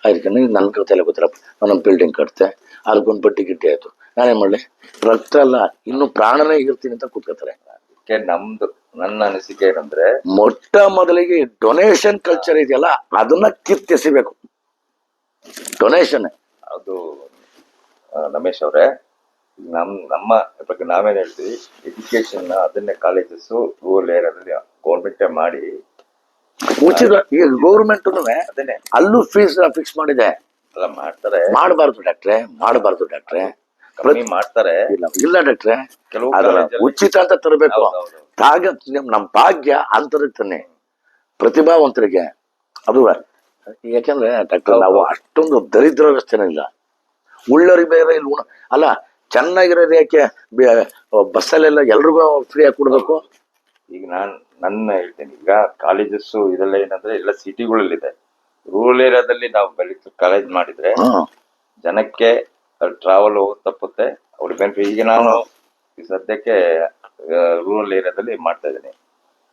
ಅದಕ್ಕೆ ನನ್ನ ಕೈಲಿ ಗೊತ್ತಿರಪ್ಪ ನಾನೊಂದು ಬಿಲ್ಡಿಂಗ್ ಕಟ್ತೆ. ಅದಕ್ಕೊಂದು ಬಡ್ಡಿ ಗಿಡ್ಡಿ ಆಯಿತು. ನಾನೇನು ಮಾಡಲಿ? ರಕ್ತ ಅಲ್ಲ ಇನ್ನು ಪ್ರಾಣನೇ ಇರ್ತೀನಿ ಅಂತ ಕೂತ್ಕೋತಾರೆ. ಅದಕ್ಕೆ ನಮ್ದು ನನ್ನ ಅನಿಸಿಕೆ ಏನಂದ್ರೆ ಮೊಟ್ಟ ಮೊದಲಿಗೆ ಡೊನೇಷನ್ ಕಲ್ಚರ್ ಇದೆಯಲ್ಲ ಅದನ್ನ ಕಿತ್ತೆಸಿಬೇಕು ಡೊನೇಷನ್ ಅದು ರಮೇಶ್ ಅವರೇ ನಮ್ ನಮ್ಮ ಬಗ್ಗೆ ನಾವೇನ್ ಹೇಳ್ತೀವಿ ಎಜುಕೇಶನ್ ಅದನ್ನೇ ಕಾಲೇಜಸ್ ರೂರಲ್ ಏರಿಯಾದಲ್ಲಿ ಗೌರ್ಮೆಂಟೇ ಮಾಡಿ ಉಚಿತ ಈಗ ಗೌರ್ಮೆಂಟ್ ಅದನ್ನೇ. ಅಲ್ಲೂ ಫೀಸ್ ಫಿಕ್ಸ್ ಮಾಡಿದೆ. ಎಲ್ಲ ಮಾಡ್ತಾರೆ. ಮಾಡಬಾರ್ದು ಡಾಕ್ಟ್ರೆ ಮಾಡಬಾರ್ದು ಡಾಕ್ಟ್ರೆ. ಕಮ್ಮಿ ಮಾಡ್ತಾರೆ. ಇಲ್ಲ ಇಲ್ಲ ಡಾಕ್ಟ್ರೆ. ಕೆಲವು ಕಾಲೇಜಲ್ಲಿ- ಉಚಿತ ಅಂತ ತರಬೇಕು. ಹೌದು, ಹೌದು. ತಾಗ ನಮ್ ಭಾಗ್ಯ ಅಂತರಿತಾನೆ. ಪ್ರತಿಭಾವಂತರಿಗೆ. ಅದು ಯಾಕಂದ್ರೆ ಡಾಕ್ಟರ್ ನಾವು ಅಷ್ಟೊಂದು ದರಿದ್ರ ವ್ಯವಸ್ಥೆನೇ ಇಲ್ಲ. ಉಳ್ಳರಿಗೆ ಬೇರೆ ಇಲ್ಲ ಉಣ ಅಲ್ಲ ಚೆನ್ನಾಗಿರೋದು ಯಾಕೆ ಬೆ- ಬಸ್ಸಲ್ಲೆಲ್ಲ ಎಲ್ರಿಗೂ ಫ್ರೀ ಆಗಿ ಕೊಡ್ಬೇಕು. ಈಗ ನಾನ್ ನನ್ನ ಹೇಳ್ತೀನಿ ಈಗ ಕಾಲೇಜಸ್ ಇದೆಲ್ಲ ಏನಂದ್ರೆ ಎಲ್ಲ ಸಿಟಿಗಳಲ್ಲಿದೆ. ರೂರಲ್ ಏರಿಯಾದಲ್ಲಿ ನಾವು ಬೆಳೀತು ಕಾಲೇಜ್ ಮಾಡಿದ್ರೆ ಹ್ಮ್ ಜನಕ್ಕೆ ಟ್ರಾವೆಲ್ ತಪ್ಪುತ್ತೆ. ಅವ್ರಿಗೆ ಬೆನಿಫಿಟ್ ಈಗ ನಾನು ಈ ಸದ್ಯಕ್ಕೆ ರೂರಲ್ ಏರಿಯಾದಲ್ಲಿ ಮಾಡ್ತಾ ಇದ್ದೀನಿ.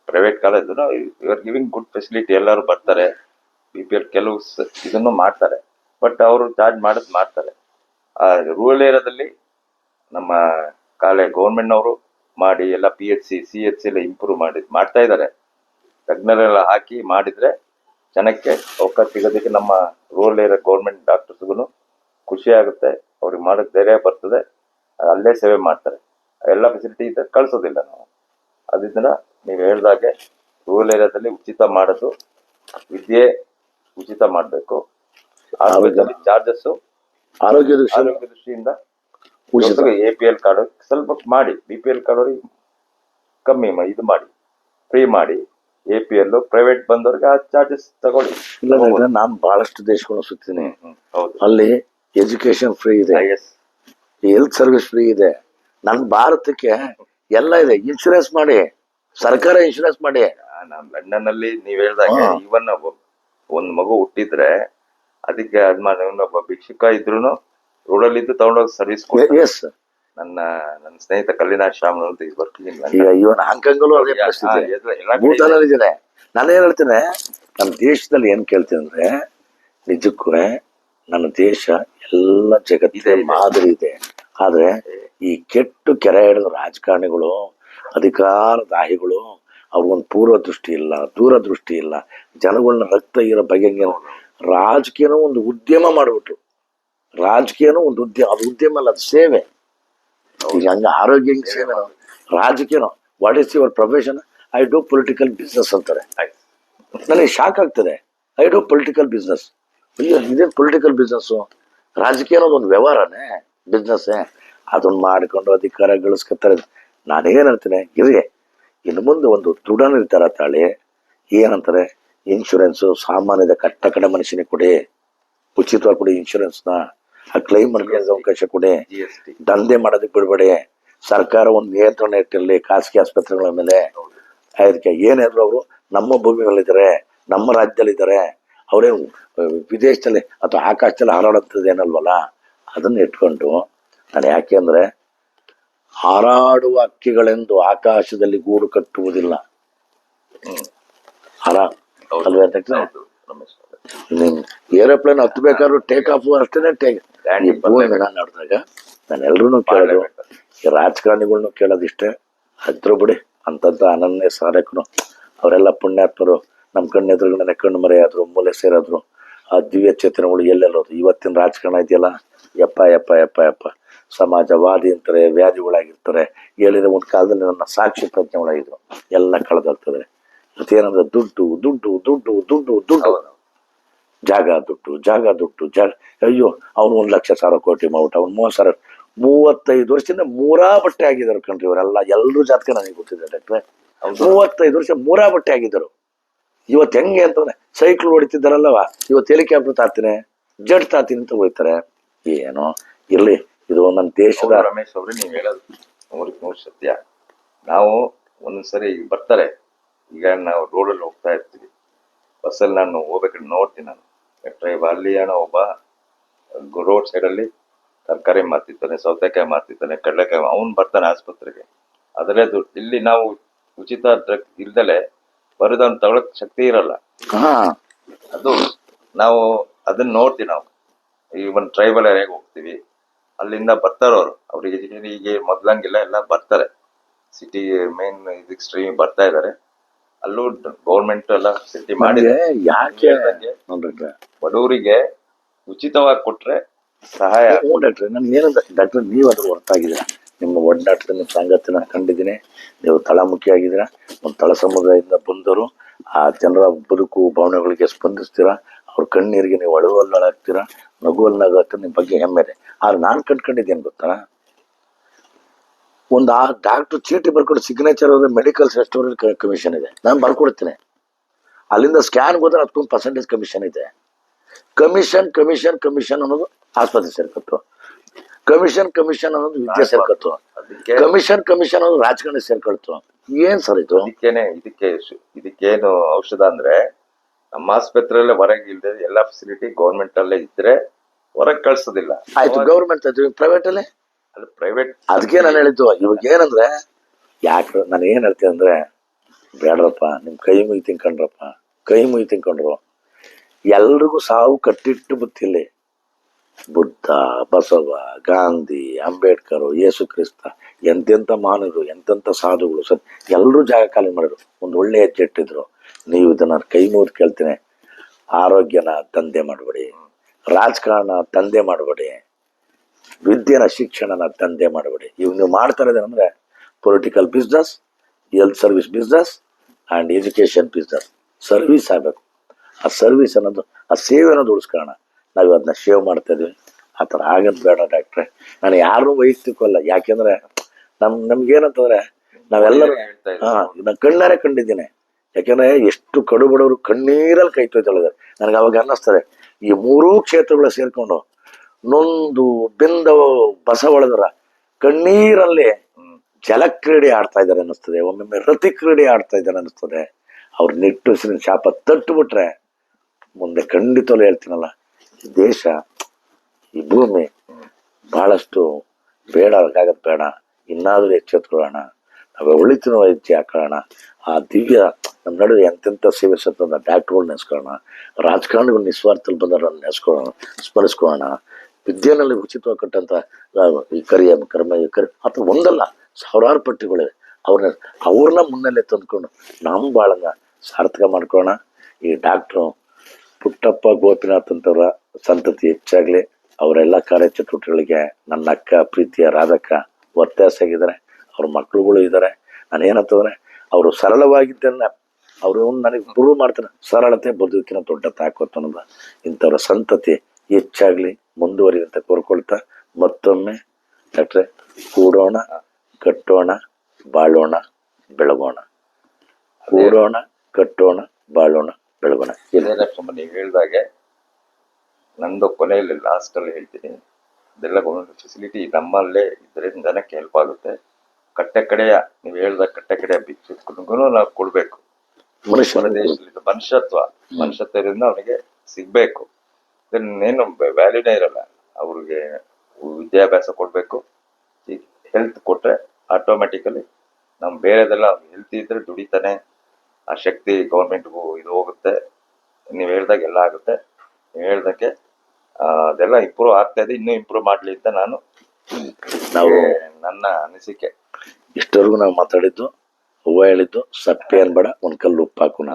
Private college are giving good facility ಎಲ್ಲರೂ ಬರ್ತಾರೆ. ಬಿ ಪಿ ಎಲ್ ಕೆಲವು ಇದನ್ನು ಮಾಡ್ತಾರೆ. ಬಟ್ ಅವರು ಚಾರ್ಜ್ ಮಾಡೋದು ಮಾಡ್ತಾರೆ. ಆ ರೂರಲ್ ಏರಿಯಾದಲ್ಲಿ ನಮ್ಮ ಕಾಲೇ ಗೌರ್ಮೆಂಟ್ನವರು ಮಾಡಿ, ಎಲ್ಲ P H C C H C ಎಲ್ಲ ಇಂಪ್ರೂವ್ ಮಾಡಿ, ಮಾಡ್ತಾ ಇದ್ದಾರೆ ತಜ್ಞರೆಲ್ಲ ಹಾಕಿ ಮಾಡಿದ್ರೆ ಜನಕ್ಕೆ ಅವಕಾಶ ಸಿಗೋದಕ್ಕೆ ನಮ್ಮ ರೂರಲ್ ಏರಿಯಾ ಗೌರ್ಮೆಂಟ್ ಡಾಕ್ಟರ್ಸ್ಗೂ ಖುಷಿ ಆಗುತ್ತೆ. ಅವ್ರಿಗೆ ಮಾಡೋಕ್ಕೆ ಧೈರ್ಯ ಬರ್ತದೆ ಅಲ್ಲೇ ಸೇವೆ ಮಾಡ್ತಾರೆ. ಎಲ್ಲ ಫೆಸಿಲಿಟಿ ಇದ್ದರೆ ಕಳ್ಸೋದಿಲ್ಲ ನಾವು. ಅದರಿಂದ ನೀವು ಹೇಳ್ದಾಗೆ ರೂರಲ್ ಏರಿಯಾದಲ್ಲಿ ಉಚಿತ ಮಾಡೋದು ವಿದ್ಯೆ ಉಚಿತ ಮಾಡಬೇಕು. ಆರೋಗ್ಯದಲ್ಲಿ ಚಾರ್ಜಸ್ಸು ಆರೋಗ್ಯ ಆರೋಗ್ಯ ದೃಷ್ಟಿಯಿಂದ. ಎ ಪಿ ಎಲ್ ಕಾರ್ಡ್ ಸ್ವಲ್ಪ ಮಾಡಿ ಬಿ ಪಿ ಎಲ್ ಕಾರ್ಡ್ ಅವ್ರಿಗೆ ಕಮ್ಮಿ ಇದು ಮಾಡಿ ಫ್ರೀ ಮಾಡಿ ಎ ಪಿ ಎಲ್ ಪ್ರೈವೇಟ್ ಬಂದವ್ರಿಗೆ ಆ ಚಾರ್ಜಸ್ ತಗೊಳ್ಳಿ. ನಾನು ಬಹಳಷ್ಟು ದೇಶಗಳು ಸುತ್ತೀನಿ ಹೌದು. ಅಲ್ಲಿ ಎಜುಕೇಶನ್ ಫ್ರೀ ಇದೆ. ಹೆಲ್ತ್ ಸರ್ವಿಸ್ ಫ್ರೀ ಇದೆ. ನನ್ನ ಭಾರತಕ್ಕೆ ಎಲ್ಲ ಇದೆ. ಇನ್ಶೂರೆನ್ಸ್ ಮಾಡಿ. ಸರ್ಕಾರ ಇನ್ಶೂರೆನ್ಸ್ ಮಾಡಿ. ನಾನು ಲಂಡನ್ ಅಲ್ಲಿ ನೀವ್ ಹೇಳ್ದಾಗ. ಇವನ್ ಒಂದ್ ಮಗು ಹುಟ್ಟಿದ್ರೆ ಅದಕ್ಕೆ ಒಬ್ಬ ಭಿಕ್ಷುಕ ಇದ್ರು ರೋಡಲ್ಲಿದ್ದು ತಗೊಂಡೋಗಿ ಸರ್ವಿಸ್ ಎಸ್ ನನ್ನ ನನ್ನ ಸ್ನೇಹಿತ ಕಲ್ಲಿನಾಥ್ ಶ್ಯಾಮ್ ಅಂತ ಈಗ ವರ್ಕಿಂಗ್ ಇವನ್ ಅದೇ ಭೂತಾನಲ್ಲಿ ನಾನು ಏನ್ ಹೇಳ್ತೇನೆ ನಮ್ಮ ದೇಶದಲ್ಲಿ ಏನ್ ಕೇಳ್ತೀನಿ ಅಂದ್ರೆ ನಿಜಕ್ಕೂ ನನ್ನ ದೇಶ ಎಲ್ಲ ಜಗತ್ತಿನ. ಮಾದರಿ ಇದೆ. ಆದ್ರೆ ಈ ಕೆಟ್ಟು ಕೆರೆ ಹಿಡಿದ ರಾಜಕಾರಣಿಗಳು ಅಧಿಕಾರದಾಹಿಗಳು ಅವ್ರಿಗೊಂದು ಪೂರ್ವ ದೃಷ್ಟಿ ಇಲ್ಲ ದೂರ ದೃಷ್ಟಿ ಇಲ್ಲ ಜನಗಳನ್ನ ರಕ್ತ ಇರೋ ಬಗೆಗೆ ರಾಜಕೀಯನೂ ಒಂದು ಉದ್ಯಮ ಮಾಡಿಬಿಟ್ರು. ರಾಜಕೀಯನೂ ಒಂದು ಉದ್ಯಮ ಅದು ಉದ್ಯಮ ಅಲ್ಲ ಅದು ಸೇವೆ. ಈಗ ಹಂಗ ಆರೋಗ್ಯ ಸೇವೆ? ರಾಜಕೀಯನೋ. What is your profession I do political business ಅಂತಾರೆ. ನನಗೆ ಶಾಕ್ ಆಗ್ತದೆ. ಐ ಡೂ ಪೊಲಿಟಿಕಲ್ ಬಿಸ್ನೆಸ್ ಅಯ್ಯೋ ಇದೇನು ಪೊಲಿಟಿಕಲ್ ಬಿಸ್ನೆಸ್ಸು ರಾಜಕೀಯ ಅನ್ನೋದು ಒಂದು ವ್ಯವಹಾರನೇ ಬಿಸ್ನೆಸ್ಸೇ ಅದನ್ನ ಮಾಡಿಕೊಂಡು ಅಧಿಕಾರ ಗಳಿಸ್ಕೊತಾರೆ ನಾನೇನು ಹೇಳ್ತೀನಿ ಇರಿ ಇನ್ನು ಮುಂದೆ ಒಂದು ದೃಢ ನಿರ್ಧಾರ ತಾಳಿ ಏನಂತಾರೆ ಇನ್ಶೂರೆನ್ಸು ಸಾಮಾನ್ಯದ ಕಟ್ಟ ಕಡೆ ಮನುಷ್ಯನಿಗೆ ಕೊಡಿ. ಉಚಿತವಾಗಿ ಕೊಡಿ ಇನ್ಶೂರೆನ್ಸ್ನ ಆ ಕ್ಲೈಮ್ ಮಾಡ್ಕೊಳ್ಳೋಕೆ ಅವಕಾಶ ಕೊಡಿ. ದಂಧೆ ಮಾಡೋದಕ್ಕೆ ಬಿಡಬೇಡಿ. ಸರ್ಕಾರ ಒಂದು ನಿಯಂತ್ರಣ ಇಟ್ಟಿರಲಿ ಖಾಸಗಿ ಆಸ್ಪತ್ರೆಗಳ ಮೇಲೆ. ಅದಕ್ಕೆ ಏನಾದ್ರು ಅವರು ನಮ್ಮ ಭೂಮಿಗಳಿದ್ದಾರೆ ನಮ್ಮ ರಾಜ್ಯದಲ್ಲಿದ್ದಾರೆ. ಅವರೇ ವಿದೇಶದಲ್ಲಿ ಅಥವಾ ಆಕಾಶದಲ್ಲಿ ಹಾರಾಡುತ್ತದೇನಲ್ವಲ್ಲ ಅದನ್ನು ಅದನ್ನ ಇಟ್ಕೊಂಡು ನಾನು ಯಾಕೆ ಅಂದರೆ ಹಾರಾಡುವ ಹಕ್ಕಿಗಳೆಂದು ಆಕಾಶದಲ್ಲಿ ಗೂಡು ಕಟ್ಟುವುದಿಲ್ಲ. ಹಾರ ಅಲ್ವೇ ಏರೋಪ್ಲೇನ್ ಹತ್ಬೇಕಾದ್ರು ಟೇಕ್ ಆಫ್ ಅಷ್ಟೇ ಟೇಕ್ ನೋಡಿದಾಗ ನಾನು ಎಲ್ರು ಕೇಳೋದು ಈ ರಾಜಕಾರಣಿಗಳ್ನು ಕೇಳೋದಿಷ್ಟೇ. ಹತ್ರ ಬಿಡಿ ಅಂತಂತ ಅನನ್ಯ ಸಾರಕನು ಅವರೆಲ್ಲ ಪುಣ್ಯಾತ್ಮರು. ನಮ್ಮ ಕಣ್ಣು ಎದುರುಗಡೆ ಕಣ್ಣು ಮರೆಯಾದ್ರು ಮೂಲೆ ಸೇರಿದ್ರು, ಆ ದಿವ್ಯ ಚೇತನಗಳು ಎಲ್ಲೆಲ್ಲೋದು ಇವತ್ತಿನ ರಾಜಕಾರಣ ಇದೆಯಲ್ಲ? ಯಪ್ಪ ಯಪ್ಪ ಯಪ್ಪ ಯಪ್ಪ. ಸಮಾಜವಾದಿ ಅಂತಾರೆ, ವ್ಯಾಧಿಗಳಾಗಿರ್ತಾರೆ, ಹೇಳಿದ ಒಂದು ಕಾಲದಲ್ಲಿ ನನ್ನ ಸಾಕ್ಷಿ ಪ್ರಜ್ಞೆಗಳಾಗಿದ್ರು. ಎಲ್ಲ ಕಳೆದಾಗ್ತದೆ. ಮತ್ತೇನಂದ್ರೆ ದುಡ್ಡು ದುಡ್ಡು ದುಡ್ಡು ದುಡ್ಡು ದುಡ್ಡು. ಜಾಗ ದುಡ್ಡು ಜಾಗ ದುಡ್ಡು, ಜಾಗ. ಅಯ್ಯೋ, ಅವ್ನು ಒಂದು ಲಕ್ಷ ಸಾವಿರ ಕೋಟಿ ಮಾಡ್ಬಿಟ್ಟು ಅವ್ನು ಮೂವತ್ತು ಸಾವಿರ. ಮೂವತ್ತೈದು ವರ್ಷದಿಂದ ಮೂರಾ ಬಟ್ಟೆ ಆಗಿದ್ದಾರೆ ಕಣ್ರಿ ಇವರೆಲ್ಲ. ಎಲ್ಲರೂ ಜಾತಕ ನನಗೆ ಗೊತ್ತಿದೆ ಡಾಕ್ಟ್ರೆ. ಮೂವತ್ತೈದು ವರ್ಷ ಮೂರಾ ಬಟ್ಟೆ ಆಗಿದ್ದರು. ಇವತ್ತು ಹೆಂಗೆ ಅಂತಂದ್ರೆ ಸೈಕ್ಲ್ ಹೊಡಿತಿದ್ದಾರಲ್ಲವ? ಇವತ್ತು ಹೆಲಿಕಾಪ್ಟರ್ ತಾತೀನಿ ಜಡ್ ತಾತೀನಿ ಅಂತ ಹೋಗ್ತಾರೆ. ಏನೋ ಇರ್ಲಿ, ಇದು ನನ್ನ ದೇಶದ ರಮೇಶ್ ಅವ್ರೆ, ನೀವು ಹೇಳೋದು ನೂರು ಸತ್ಯ. ನಾವು ಒಂದೊಂದ್ಸರಿ ಬರ್ತಾರೆ. ಈಗ ನಾವು ರೋಡಲ್ಲಿ ಹೋಗ್ತಾ ಇರ್ತೀವಿ. ಬಸ್ಸಲ್ಲಿ ನಾನು ಹೋಗ್ಬೇಕಾದ್ರೆ ನೋಡ್ತೀನಿ ನಾನು. ಡ್ರೈವ್ ಅಲ್ಲಿ ಏನೋ ಒಬ್ಬ ರೋಡ್ ಸೈಡಲ್ಲಿ ತರಕಾರಿ ಮಾರ್ತಿರ್ತಾನೆ, ಸೌತೆಕಾಯಿ ಮಾರ್ತಿರ್ತಾನೆ, ಕಡಲೆಕಾಯಿ, ಅವ್ನು ಬರ್ತಾನೆ ಆಸ್ಪತ್ರೆಗೆ. ಅದರೇ ಇಲ್ಲಿ ನಾವು ಉಚಿತ ಡ್ರಗ್ ಇಲ್ದಲೆ ಬರೋದವ್ನು ತಗೊಳಕ್ ಶಕ್ತಿ ಇರಲ್ಲ. ಹಾ. ಅದು ನಾವು ಅದನ್ನ ನೋಡ್ತೀವಿ ನಾವು. ಈವನ್ ಟ್ರೈಬಲ್ ಏರಿಯಾಗೆ ಹೋಗ್ತೀವಿ. ಅಲ್ಲಿಂದ ಬರ್ತಾರವ್ರು. ಅವ್ರಿಗೆ ಈಗ ಮೊದ್ಲಂಗಿಲ್ಲ ಎಲ್ಲ ಬರ್ತಾರೆ. ಸಿಟಿ ಮೇನ್ ಇದಕ್ಕೆ ಸ್ಟ್ರೀಮ್ ಬರ್ತಾ ಇದಾರೆ. ಅಲ್ಲೂ ಗೌರ್ಮೆಂಟ್ ಎಲ್ಲ ಸಿಟಿ ಮಾಡಿದೆ. ಯಾಕೆ? ನೋಡ್ರಿ ಬಡವರಿಗೆ ಉಚಿತವಾಗಿ ಕೊಟ್ರೆ ಸಹಾಯ ಡಾಕ್ಟ್ರೆ ನನ್ಗೆ ಏನಂದ್ರೆ ಡಾಕ್ಟ್ರೆ ನೀವು ಅದ್ರ ಹೊರತಾಗಿದ್ದೀರಾ? ನಿಮ್ಮ ಒಡನಾಟದ ಸಂಗತಿನ ಕಂಡಿದ್ದೀನಿ. ನೀವು ತಳಮುಖಿಯಾಗಿದ್ದೀರಾ? ಒಂದು ತಳ ಸಮುದಾಯದಿಂದ ಬಂದರು ಆ ಜನರ ಬದುಕು, ಭಾವನೆಗಳಿಗೆ ಸ್ಪಂದಿಸ್ತೀರಾ? ಅವ್ರ ಕಣ್ಣೀರಿಗೆ ನೀವು ಅಳುವಲ್ಲಾಗ್ತೀರಾ? ನಗುವಲ್ಲಾಗತ್ತೆ, ನಿಮ್ಮ ಬಗ್ಗೆ ಹೆಮ್ಮೆ ಇದೆ. ಆದ್ರೆ ನಾನು ಕಂಡ್ಕೊಂಡಿದ್ದೇನು ಗೊತ್ತಾ? ಒಂದು ಆ ಡಾಕ್ಟರ್ ಚೀಟಿ ಬರ್ಕೊಂಡು ಸಿಗ್ನೇಚರ್ ಹೋದ್ರೆ ಮೆಡಿಕಲ್ ಸ್ಟೋರ್ ಕಮಿಷನ್ ಇದೆ. ನಾನು ಬರ್ಕೊಡ್ತೀನಿ. ಅಲ್ಲಿಂದ ಸ್ಕ್ಯಾನ್ ಹೋದ್ರೆ ಅದಕ್ಕೊಂದು ಪರ್ಸೆಂಟೇಜ್ ಕಮಿಷನ್ ಇದೆ. ಕಮಿಷನ್ ಕಮಿಷನ್ ಕಮಿಷನ್ ಅನ್ನೋದು ಆಸ್ಪತ್ರೆ ಸೇರ್ಕತ್ತು ಕಮಿಷನ್ ಕಮಿಷನ್ ಅನ್ನೋದು ವಿದ್ಯೆ ಸೇರ್ಕೊಳ್ತು. ಕಮಿಷನ್ ಕಮಿಷನ್ ಅನ್ನೋದು ರಾಜಕಾರಣ ಸೇರ್ಕೊಳ್ತು. ಏನ್ ಸರ್ ಇದು? ಇದಕ್ಕೇನೆ ಇದಕ್ಕೆ ಇದಕ್ಕೇನು ಔಷಧ ಅಂದ್ರೆ ನಮ್ಮ ಆಸ್ಪತ್ರೆಯಲ್ಲೇ ಹೊರಗೆ ಇಲ್ಲದೆ ಎಲ್ಲಾ ಫೆಸಿಲಿಟಿ ಗೌರ್ಮೆಂಟ್ ಅಲ್ಲೇ ಇದ್ರೆ ಹೊರಗೆ ಕಳ್ಸೋದಿಲ್ಲ. ಆಯ್ತು ಗೌರ್ಮೆಂಟ್ ಪ್ರೈವೇಟ್ ಅಲ್ಲಿ? ಅದು ಪ್ರೈವೇಟ್ ಅದಕ್ಕೆ ನಾನು ಹೇಳಿದ್ದು ಇವಾಗ ಏನಂದ್ರೆ ಯಾಕೆ ನಾನು ಏನ್ ಹೇಳ್ತೀನಿ ಅಂದ್ರೆ ಬೇಡ್ರಪ್ಪ ನಿಮ್ ಕೈ ಮುಗಿ ತಿನ್ಕೊಂಡ್ರಪ್ಪ ಕೈ ಮುಗಿ ತಿನ್ಕೊಂಡ್ರು ಎಲ್ರಿಗೂ ಸಾವು ಕಟ್ಟಿಟ್ಟು ಬುತ್ತಿಲ್ಲಿ ಬುದ್ಧ, ಬಸವ, ಗಾಂಧಿ, ಅಂಬೇಡ್ಕರ್, ಯೇಸು ಕ್ರಿಸ್ತ ಎಂತೆಂಥ ಮಾನವರು ಎಂತೆಂಥ ಸಾಧುಗಳು, ಸರ್, ಎಲ್ಲರೂ ಜಾಗ ಖಾಲಿ ಮಾಡಿದ್ರು. ಒಂದು ಒಳ್ಳೆ ಹೆಜ್ಜೆ ಇಟ್ಟಿದ್ರು ನೀವು ಇದನ್ನ ಕೈ ಮುಗಿದು ಕೇಳ್ತೀನಿ. ಆರೋಗ್ಯನ ದಂಧೆ ಮಾಡಬೇಡಿ. ರಾಜಕಾರಣ ದಂಧೆ ಮಾಡಬೇಡಿ. ವಿದ್ಯೆನ, ಶಿಕ್ಷಣನ ದಂಧೆ ಮಾಡಬೇಡಿ. ಇವ್ ನೀವು ಮಾಡ್ತಾ ಇರೋದೇನಂದ್ರೆ political business health service business and education business service ಆಗಬೇಕು. ಆ ಸರ್ವಿಸ್ ಅನ್ನೋದು, ಆ ಸೇವೆ ಅನ್ನೋದು ಉಳಿಸ್ಕೊಳ್ಳೋಣ. ನಾವು ಅದನ್ನ ಶೇವ್ ಮಾಡ್ತಾ ಇದ್ವಿ ಆ ಥರ ಆಗೋದು ಬೇಡ ಡಾಕ್ಟ್ರೆ ನಾನು ಯಾರೂ ವೈಯಕ್ತಿಕವಲ್ಲ. ಯಾಕೆಂದ್ರೆ ನಮ್ ನಮ್ಗೇನಂತಂದ್ರೆ ನಾವೆಲ್ಲರೂ ಹಾ ನಾನು ಕಣ್ಣಾರೆ ಕಂಡಿದ್ದೀನಿ. ಯಾಕೆಂದ್ರೆ ಎಷ್ಟು ಕಡು ಬಡವರು ಕಣ್ಣೀರಲ್ಲಿ ಕೈ ತೊಳಿದಾರೆ ನನಗೆ ಅವಾಗ ಅನ್ನಿಸ್ತದೆ ಈ ಮೂರೂ ಕ್ಷೇತ್ರಗಳು ಸೇರ್ಕೊಂಡು ನೊಂದು ಬೆಂದವು ಬಸವಳದರ ಕಣ್ಣೀರಲ್ಲಿ ಜಲ ಕ್ರೀಡೆ ಆಡ್ತಾ ಇದ್ದಾರೆ ಅನ್ನಿಸ್ತದೆ ಒಮ್ಮೊಮ್ಮೆ ರತಿ ಕ್ರೀಡೆ ಆಡ್ತಾ ಇದ್ದಾರೆ ಅನ್ನಿಸ್ತದೆ. ಅವ್ರ ನಿಟ್ಟುಸಿರಿನ ಶಾಪ ತಟ್ಟು ಬಿಟ್ರೆ ಮುಂದೆ ಖಂಡಿತವೂ ಹೇಳ್ತೀನಲ್ಲ ಈ ದೇಶ ಈ ಭೂಮಿ ಬಹಳಷ್ಟು ಬೇಡ ಅದಕ್ಕಾಗತ್ತೆ ಬೇಡ. ಇನ್ನಾದರೂ ಎಚ್ಚೆತ್ಕೊಳ್ಳೋಣ. ನಾವು ಉಳಿತಿನ ಹೆಚ್ಚಿ ಹಾಕೋಣ ಆ ದಿವ್ಯ ನಮ್ಮ ನಡುವೆ ಎಂತೆಂಥ ಸೇವೆ ಸತ್ತಂದ ಡಾಕ್ಟ್ರುಗಳು ನೆನೆಸ್ಕೊಳ್ಳೋಣ. ರಾಜಕಾರಣಿಗಳು ನಿಸ್ವಾರ್ಥದಲ್ಲಿ ಬಂದವರನ್ನು ನೆನೆಸ್ಕೊಳ್ಳೋಣ, ಸ್ಮರಿಸ್ಕೊಳ್ಳೋಣ. ವಿದ್ಯೆನಲ್ಲಿ ಉಚಿತವಾಗಿ ಕೊಟ್ಟಂಥ ಈ ಕರಿಯ ಕರ್ಮ, ಈ ಕರಿ ಅಥವಾ ಒಂದಲ್ಲ, ಸಾವಿರಾರು ಪಟ್ಟಿಗಳಿವೆ. ಅವ್ರನ್ನ ಅವ್ರನ್ನ ಮುನ್ನೆಲೆ ತಂದ್ಕೊಂಡು ನಮ್ಮ ಬಾಳನ್ನ ಸಾರ್ಥಕ ಮಾಡ್ಕೊಳ್ಳೋಣ. ಈ ಡಾಕ್ಟ್ರು ಪುಟ್ಟಪ್ಪ ಗೋಪಿನಾಥ್ ಅಂತವರ ಸಂತತಿ ಹೆಚ್ಚಾಗ್ಲಿ ಅವರೆಲ್ಲ ಕಾರ್ಯಚಟುವಟಿಕೆಗಳಿಗೆ ನನ್ನ ಅಕ್ಕ ಪ್ರೀತಿಯ ರಾಧಕ್ಕ ಒತ್ತಾಸಾಗಿದ್ದಾರೆ ಅವ್ರ ಮಕ್ಕಳುಗಳು ಇದ್ದಾರೆ. ನಾನು ಏನಂತಂದ್ರೆ ಅವರು ಸರಳವಾಗಿದ್ದನ್ನ ಅವರು ನನಗೆ ಪ್ರೂವ್ ಮಾಡ್ತಾರೆ ಸರಳತೆ ಬದುಕಿನ ದೊಡ್ಡ ತಾಕತ್ತು ಅನ್ನೋದು ಇಂಥವ್ರ ಸಂತತಿ ಹೆಚ್ಚಾಗ್ಲಿ ಮುಂದುವರಿ ಅಂತ ಕೋರ್ಕೊಳ್ತಾ ಮತ್ತೊಮ್ಮೆ ಡಾಕ್ಟ್ರೆ ಕೂಡೋಣ ಕಟ್ಟೋಣ ಬಾಳೋಣ ಬೆಳಗೋಣ. ಕೂಡೋಣ ಕಟ್ಟೋಣ ಬಾಳೋಣ. ಬೆಳಗೋಣ ಇದೇ ಲಕ್ಷ್ಮಣ ನೀವು ಹೇಳ್ದಾಗೆ ನಂದು ಕೊನೆಯಲ್ಲಿ ಲಾಸ್ಟಲ್ಲಿ ಹೇಳ್ತೀನಿ. ಇದೆಲ್ಲ ಗೌರ್ಮೆಂಟ್ ಫೆಸಿಲಿಟಿ ನಮ್ಮಲ್ಲೇ ಇದರಿಂದ ಜನಕ್ಕೆ ಹೆಲ್ಪ್ ಆಗುತ್ತೆ. ಕಟ್ಟೆ ಕಡೆಯ ನೀವು ಹೇಳ್ದ ಕಟ್ಟೆ ಕಡೆಯ ಬಿಚ್ಚಿಟ್ಕೊಂಡು ನಾವು ಕೊಡ್ಬೇಕು. ಮನುಷ್ಯನ ದೇಶದಲ್ಲಿ ಮನುಷ್ಯತ್ವ. ಮನುಷ್ಯತ್ವದಿಂದ ಅವನಿಗೆ ಸಿಗ್ಬೇಕು. ಏನು ವ್ಯಾಲ್ಯೂನೇ ಇರಲ್ಲ. ಅವ್ರಿಗೆ ವಿದ್ಯಾಭ್ಯಾಸ ಕೊಡ್ಬೇಕು. ಹೆಲ್ತ್ ಕೊಟ್ರೆ ಆಟೋಮೆಟಿಕಲಿ ನಮ್ ಬೇರೆದೆಲ್ಲ ಹೆಲ್ತ್ ಇದ್ರೆ ದುಡಿತಾನೆ. ಆ ಶಕ್ತಿ ಗೌರ್ಮೆಂಟ್ಗೂ ಇದು ಹೋಗುತ್ತೆ. ನೀವು ಹೇಳ್ದಾಗ ಎಲ್ಲ ಆಗುತ್ತೆ. ನೀವು ಹೇಳ್ದಕ್ಕೆ ಅದೆಲ್ಲ ಇಂಪ್ರೂವ್ ಆಗ್ತಾ ಇದೆ ಇನ್ನೂ ಇಂಪ್ರೂವ್ ಮಾಡಲಿ ಅಂತ ನಾನು ನಾವು ನನ್ನ ಅನಿಸಿಕೆ. ಇಷ್ಟವರೆಗೂ ನಾವು ಮಾತಾಡಿದ್ದು ಹೂವ ಹೇಳಿದ್ದು ಸಪ್ಪೆ ಅನ್ಬೇಡ ಒಂದು ಕಲ್ಲು ಉಪ್ಪು ಹಾಕೋಣ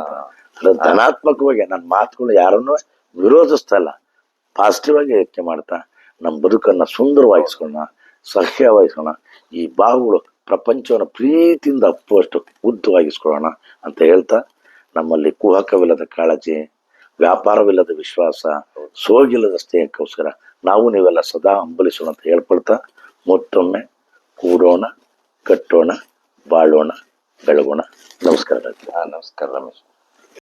ಧನಾತ್ಮಕವಾಗಿ ನನ್ನ ಮಾತುಗಳು ಯಾರನ್ನು ವಿರೋಧಿಸ್ತಾ ಇಲ್ಲ ಪಾಸಿಟಿವ್ ಆಗಿ ಯೋಚನೆ ಮಾಡ್ತಾ ನಮ್ಮ ಬದುಕನ್ನು ಸುಂದರವಾಗಿಸ್ಕೊಳ್ಳೋಣ ಸಹ್ಯವಾಗಿಸ್ಕೊಳ್ಳೋಣ ಈ ಬಾವುಗಳು ಪ್ರಪಂಚವನ್ನು ಪ್ರೀತಿಯಿಂದ ಅಪ್ಪುವಷ್ಟು ಉದ್ದವಾಗಿಸ್ಕೊಳ್ಳೋಣ ಅಂತ ಹೇಳ್ತಾ, ನಮ್ಮಲ್ಲಿ ಕುಹಕವಿಲ್ಲದ ಕಾಳಜಿ, ವ್ಯಾಪಾರವಿಲ್ಲದ ವಿಶ್ವಾಸ, ಸೋಗಿಲ್ಲದ ಸ್ನೇಹಕ್ಕೋಸ್ಕರ ನಾವು ನೀವೆಲ್ಲ ಸದಾ ಹಂಬಲಿಸೋಣ ಅಂತ ಹೇಳ್ಕೊಳ್ತಾ, ಮತ್ತೊಮ್ಮೆ ಕೂಡೋಣ, ಕಟ್ಟೋಣ, ಬಾಳೋಣ, ಬೆಳಗೋಣ. ನಮಸ್ಕಾರ ನಮಸ್ಕಾರ ರಮೇಶ್.